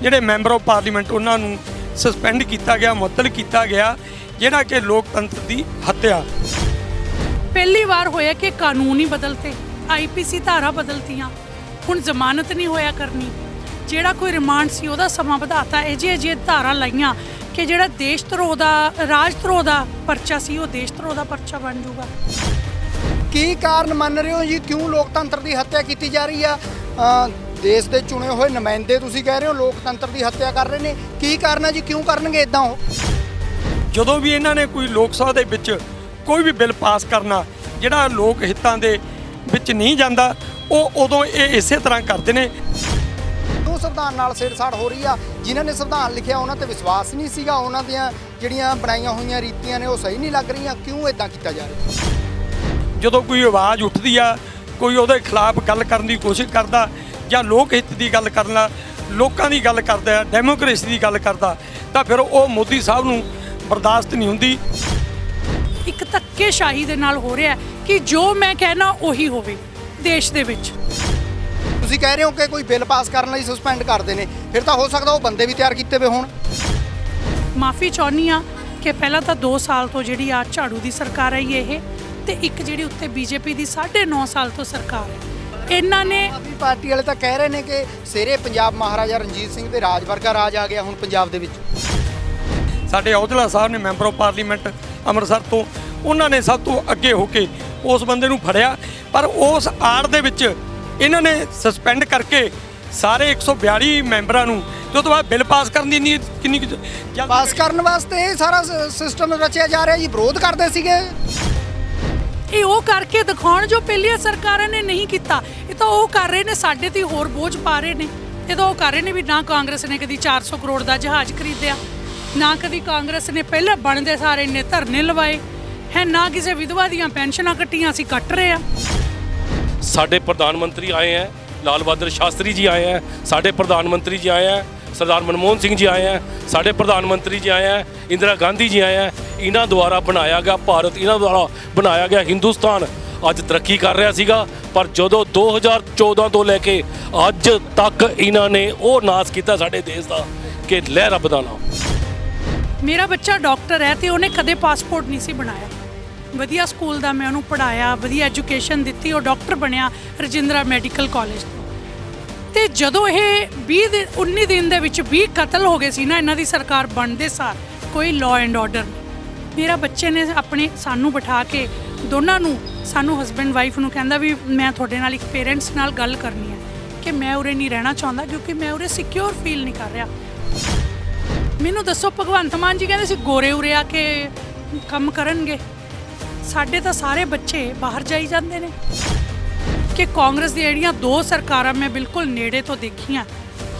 ਜਿਹੜੇ member of parliament ਉਹਨਾਂ ਨੂੰ ਸਸਪੈਂਡ ਕੀਤਾ ਗਿਆ, ਮੁਅੱਤਲ ਕੀਤਾ ਗਿਆ, ਜਿਹੜਾ ਕਿ ਲੋਕਤੰਤਰ ਦੀ ਹੱਤਿਆ। ਪਹਿਲੀ ਵਾਰ ਹੋਇਆ ਕਿ ਕਾਨੂੰਨ ਹੀ ਬਦਲਤੇ ਆਈਪੀਸੀ ਧਾਰਾ ਬਦਲਤੀਆਂ। ਹੁਣ ਜ਼ਮਾਨਤ ਨਹੀਂ ਹੋਇਆ ਕਰਨੀ। ਜਿਹੜਾ ਕੋਈ ਰਿਮਾਂਡ ਸੀ ਉਹਦਾ ਸਮਾਂ ਵਧਾਤਾ। ਇਹ ਜੇ ਜੇ ਧਾਰਾ ਲਾਈਆਂ ਕਿ ਜਿਹੜਾ ਦੇਸ਼ ਧਰੋਹ ਦਾ ਰਾਜ ਧਰੋਹ ਦਾ ਪਰਚਾ ਸੀ ਉਹ ਦੇਸ਼ ਧਰੋਹ ਦਾ ਪਰਚਾ ਬਣ ਜਾਊਗਾ। ਕੀ ਕਾਰਨ ਮੰਨ ਰਹੇ ਹੋ ਜੀ? ਕਿਉਂ ਲੋਕਤੰਤਰ ਦੀ ਹੱਤਿਆ ਕੀਤੀ ਜਾ ਰਹੀ ਆ? ਅ, ਦੇਸ਼ ਦੇ ਚੁਣੇ ਹੋਏ ਨੁਮਾਇੰਦੇ ਤੁਸੀਂ ਕਹਿ ਰਹੇ ਹੋ ਲੋਕਤੰਤਰ ਦੀ ਹੱਤਿਆ ਕਰ ਰਹੇ ਨੇ। ਕੀ ਕਾਰਨ ਹੈ ਜੀ? ਕਿਉਂ ਕਰਨਗੇ ਇਦਾਂ ਉਹ? ਜਦੋਂ ਵੀ ਇਹਨਾਂ ਨੇ ਕੋਈ ਲੋਕ ਸਭਾ ਦੇ ਵਿੱਚ ਕੋਈ ਵੀ ਬਿੱਲ ਪਾਸ ਕਰਨਾ ਜਿਹੜਾ ਲੋਕ ਹਿੱਤਾਂ ਦੇ ਵਿੱਚ ਨਹੀਂ ਜਾਂਦਾ ਉਹ ਉਦੋਂ ਇਹ ਇਸੇ ਤਰ੍ਹਾਂ ਕਰਦੇ ਨੇ। ਸੰਵਿਧਾਨ ਨਾਲ ਛੇੜਛਾੜ ਹੋ ਰਹੀ ਆ। ਜਿਨ੍ਹਾਂ ਨੇ ਸੰਵਿਧਾਨ ਲਿਖਿਆ ਉਹਨਾਂ ਤੇ ਵਿਸ਼ਵਾਸ ਨਹੀਂ ਸੀਗਾ। ਉਹਨਾਂ ਦੀਆਂ ਜਿਹੜੀਆਂ ਬਣਾਈਆਂ ਹੋਈਆਂ ਰੀਤੀਆਂ ਨੇ ਉਹ ਸਹੀ ਨਹੀਂ ਲੱਗ ਰਹੀਆਂ। ਕਿਉਂ ਇਦਾਂ ਕੀਤਾ ਜਾ ਰਿਹਾ? ਜਦੋਂ ਕੋਈ ਆਵਾਜ਼ ਉੱਠਦੀ ਆ ਕੋਈ ਉਹਦੇ ਖਿਲਾਫ ਗੱਲ ਕਰਨ ਦੀ ਕੋਸ਼ਿਸ਼ ਕਰਦਾ ਜਾਂ ਲੋਕ ਹਿੱਤ ਦੀ ਗੱਲ ਕਰਨਾ ਲੋਕਾਂ ਦੀ ਗੱਲ ਕਰਦਾ ਡੈਮੋਕ੍ਰੇਸੀ ਦੀ ਗੱਲ ਕਰਦਾ ਤਾਂ ਫਿਰ ਉਹ ਮੋਦੀ ਸਾਹਿਬ ਨੂੰ ਬਰਦਾਸ਼ਤ ਨਹੀਂ ਹੁੰਦੀ। ਇੱਕ ਧੱਕੇਸ਼ਾਹੀ ਦੇ ਨਾਲ ਹੋ ਰਿਹਾ ਕਿ ਜੋ ਮੈਂ ਕਹਿਣਾ ਉਹੀ ਹੋਵੇ ਦੇਸ਼ ਦੇ ਵਿੱਚ। ਤੁਸੀਂ ਕਹਿ ਰਹੇ ਹੋ ਕਿ ਕੋਈ ਬਿੱਲ ਪਾਸ ਕਰਨ ਲਈ ਸਸਪੈਂਡ ਕਰਦੇ ਨੇ ਫਿਰ ਤਾਂ ਹੋ ਸਕਦਾ ਉਹ ਬੰਦੇ ਵੀ ਤਿਆਰ ਕੀਤੇ ਹੋਏ ਹੋਣ। ਮਾਫੀ ਚਾਹੁੰਦੀ ਆ ਕਿ ਪਹਿਲਾਂ ਤਾਂ 2 ਸਾਲ ਤੋਂ ਜਿਹੜੀ ਆ ਝਾੜੂ ਦੀ ਸਰਕਾਰ ਆਈ ਇਹ ਤੇ ਇੱਕ ਜਿਹੜੀ ਉੱਤੇ ਬੀਜੇਪੀ ਦੀ 9.5 ਸਾਲ ਤੋਂ ਸਰਕਾਰ ਹੈ। ਇਹਨਾਂ ਨੇ ਆਪਣੀ ਪਾਰਟੀ ਵਾਲੇ ਤਾਂ ਕਹਿ ਰਹੇ ਨੇ ਕਿ ਸਿਰੇ ਪੰਜਾਬ ਮਹਾਰਾਜਾ ਰਣਜੀਤ ਸਿੰਘ ਦੇ ਰਾਜ ਵਰਗਾ ਰਾਜ ਆ ਗਿਆ ਹੁਣ ਪੰਜਾਬ ਦੇ ਵਿੱਚ। ਸਾਡੇ ਔਜਲਾ ਸਾਹਿਬ ਨੇ ਮੈਂਬਰ ਆਫ ਪਾਰਲੀਮੈਂਟ ਅੰਮ੍ਰਿਤਸਰ ਤੋਂ ਉਹਨਾਂ ਨੇ ਸਭ ਤੋਂ ਅੱਗੇ ਹੋ ਕੇ ਉਸ ਬੰਦੇ ਨੂੰ ਫੜਿਆ ਪਰ ਉਸ ਆੜ ਦੇ ਵਿੱਚ ਇਹਨਾਂ ਨੇ ਸਸਪੈਂਡ ਕਰਕੇ ਸਾਰੇ 142 ਮੈਂਬਰਾਂ ਨੂੰ ਤੇ ਉਹ ਤੋਂ ਬਾਅਦ ਬਿੱਲ ਪਾਸ ਕਰਨ ਦੀ ਇੰਨੀ ਕਿੰਨੀ ਕੁ ਜਲਦੀ- ਪਾਸ ਕਰਨ ਵਾਸਤੇ ਇਹ ਸਾਰਾ ਸਿਸਟਮ ਰਚਿਆ ਜਾ ਰਿਹਾ ਜੀ ਵਿਰੋਧ ਕਰਦੇ ਸੀਗੇ। ਇਹ ਉਹ ਕਰਕੇ ਦਿਖਾਉਣ ਜੋ ਪਹਿਲੀਆਂ ਸਰਕਾਰਾਂ ਨੇ ਨਹੀਂ ਕੀਤਾ। ਇਹ ਤਾਂ ਉਹ ਕਰ ਰਹੇ ਨੇ ਸਾਡੇ ਤੇ ਹੋਰ ਬੋਝ ਪਾ ਰਹੇ ਨੇ। ਇਹ ਤਾਂ ਉਹ ਕਰ ਰਹੇ ਨੇ ਵੀ ਨਾ ਕਾਂਗਰਸ ਨੇ ਕਦੀ 400 ਕਰੋੜ ਦਾ ਜਹਾਜ਼ ਖਰੀਦਿਆ ਨਾ ਕਦੀ ਕਾਂਗਰਸ ਨੇ ਪਹਿਲਾਂ ਬਣਦੇ ਸਾਰੇ ਨੇ ਧਰਨੇ ਲਵਾਏ ਹੈ ਨਾ ਕਿਸੇ ਵਿਧਵਾ ਦੀਆਂ ਪੈਨਸ਼ਨਾਂ ਕੱਟੀਆਂ ਅਸੀਂ ਕੱਟ ਰਹੇ ਆ। ਸਾਡੇ ਪ੍ਰਧਾਨ ਮੰਤਰੀ ਆਏ ਹੈ, ਲਾਲ ਬਹਾਦਰ ਸ਼ਾਸਤਰੀ ਜੀ ਆਏ ਹੈ, ਸਾਡੇ ਪ੍ਰਧਾਨ ਮੰਤਰੀ ਜੀ ਆਏ ਹੈ, ਸਰਦਾਰ ਮਨਮੋਹਨ ਸਿੰਘ ਜੀ ਆਏ ਹੈ, ਸਾਡੇ ਪ੍ਰਧਾਨ ਮੰਤਰੀ ਜੀ ਆਏ ਹੈ, ਇੰਦਰਾ ਗਾਂਧੀ ਜੀ ਆਏ ਹੈ, ਇਹਨਾਂ ਦੁਆਰਾ ਬਣਾਇਆ ਗਿਆ ਭਾਰਤ, ਇਹਨਾਂ ਦੁਆਰਾ ਬਣਾਇਆ ਗਿਆ ਹਿੰਦੁਸਤਾਨ ਅੱਜ ਤਰੱਕੀ ਕਰ ਰਿਹਾ ਸੀਗਾ, ਪਰ ਜਦੋਂ 2014 ਤੋਂ ਲੈ ਕੇ ਅੱਜ ਤੱਕ ਇਹਨਾਂ ਨੇ ਉਹ ਨਾਸ ਕੀਤਾ ਸਾਡੇ ਦੇਸ਼ ਦਾ ਕਿ ਲਹਿਰਾ ਬਦਾਨਾ ਮੇਰਾ ਬੱਚਾ ਡਾਕਟਰ ਹੈ ਤੇ ਉਹਨੇ ਕਦੇ ਪਾਸਪੋਰਟ ਨਹੀਂ ਸੀ ਬਣਾਇਆ। ਵਧੀਆ ਸਕੂਲ ਦਾ ਮੈਂ ਉਹਨੂੰ ਪੜਾਇਆ ਵਧੀਆ ਐਜੂਕੇਸ਼ਨ ਦਿੱਤੀ, ਉਹ ਡਾਕਟਰ ਬਣਿਆ ਰਜਿੰਦਰਾ ਮੈਡੀਕਲ ਕਾਲਜ ਤੋਂ। ਤੇ ਜਦੋਂ ਇਹ 20 ਦਿਨ 19 ਦਿਨ ਦੇ ਵਿੱਚ 20 ਕਤਲ ਹੋ ਗਏ ਸੀ ਨਾ, ਇਹਨਾਂ ਦੀ ਸਰਕਾਰ ਬਣਦੇ ਸਾਰ ਕੋਈ ਲਾਅ ਐਂਡ ਆਰਡਰ ਮੇਰਾ ਬੱਚੇ ਨੇ ਆਪਣੇ ਸਾਨੂੰ ਬਿਠਾ ਕੇ ਦੋਨਾਂ ਨੂੰ, ਸਾਨੂੰ ਹਸਬੈਂਡ ਵਾਈਫ ਨੂੰ ਕਹਿੰਦਾ ਵੀ ਮੈਂ ਤੁਹਾਡੇ ਨਾਲ ਇੱਕ ਪੇਰੈਂਟਸ ਨਾਲ ਗੱਲ ਕਰਨੀ ਹੈ ਕਿ ਮੈਂ ਉਰੇ ਨਹੀਂ ਰਹਿਣਾ ਚਾਹੁੰਦਾ ਕਿਉਂਕਿ ਮੈਂ ਉਰੇ ਸਿਕਿਉਰ ਫੀਲ ਨਹੀਂ ਕਰ ਰਿਹਾ। ਮੈਨੂੰ ਦੱਸੋ, ਭਗਵੰਤ ਮਾਨ ਜੀ ਕਹਿੰਦੇ ਸੀ, ਗੋਰੇ ਉਰੇ ਆ ਕੇ ਕੰਮ ਕਰਨਗੇ। ਸਾਡੇ ਤਾਂ ਸਾਰੇ ਬੱਚੇ ਬਾਹਰ ਜਾਈ ਜਾਂਦੇ ਨੇ। ਕਿ ਕਾਂਗਰਸ ਦੀਆਂ ਜਿਹੜੀਆਂ ਦੋ ਸਰਕਾਰਾਂ ਮੈਂ ਬਿਲਕੁਲ ਨੇੜੇ ਤੋਂ ਦੇਖੀਆਂ,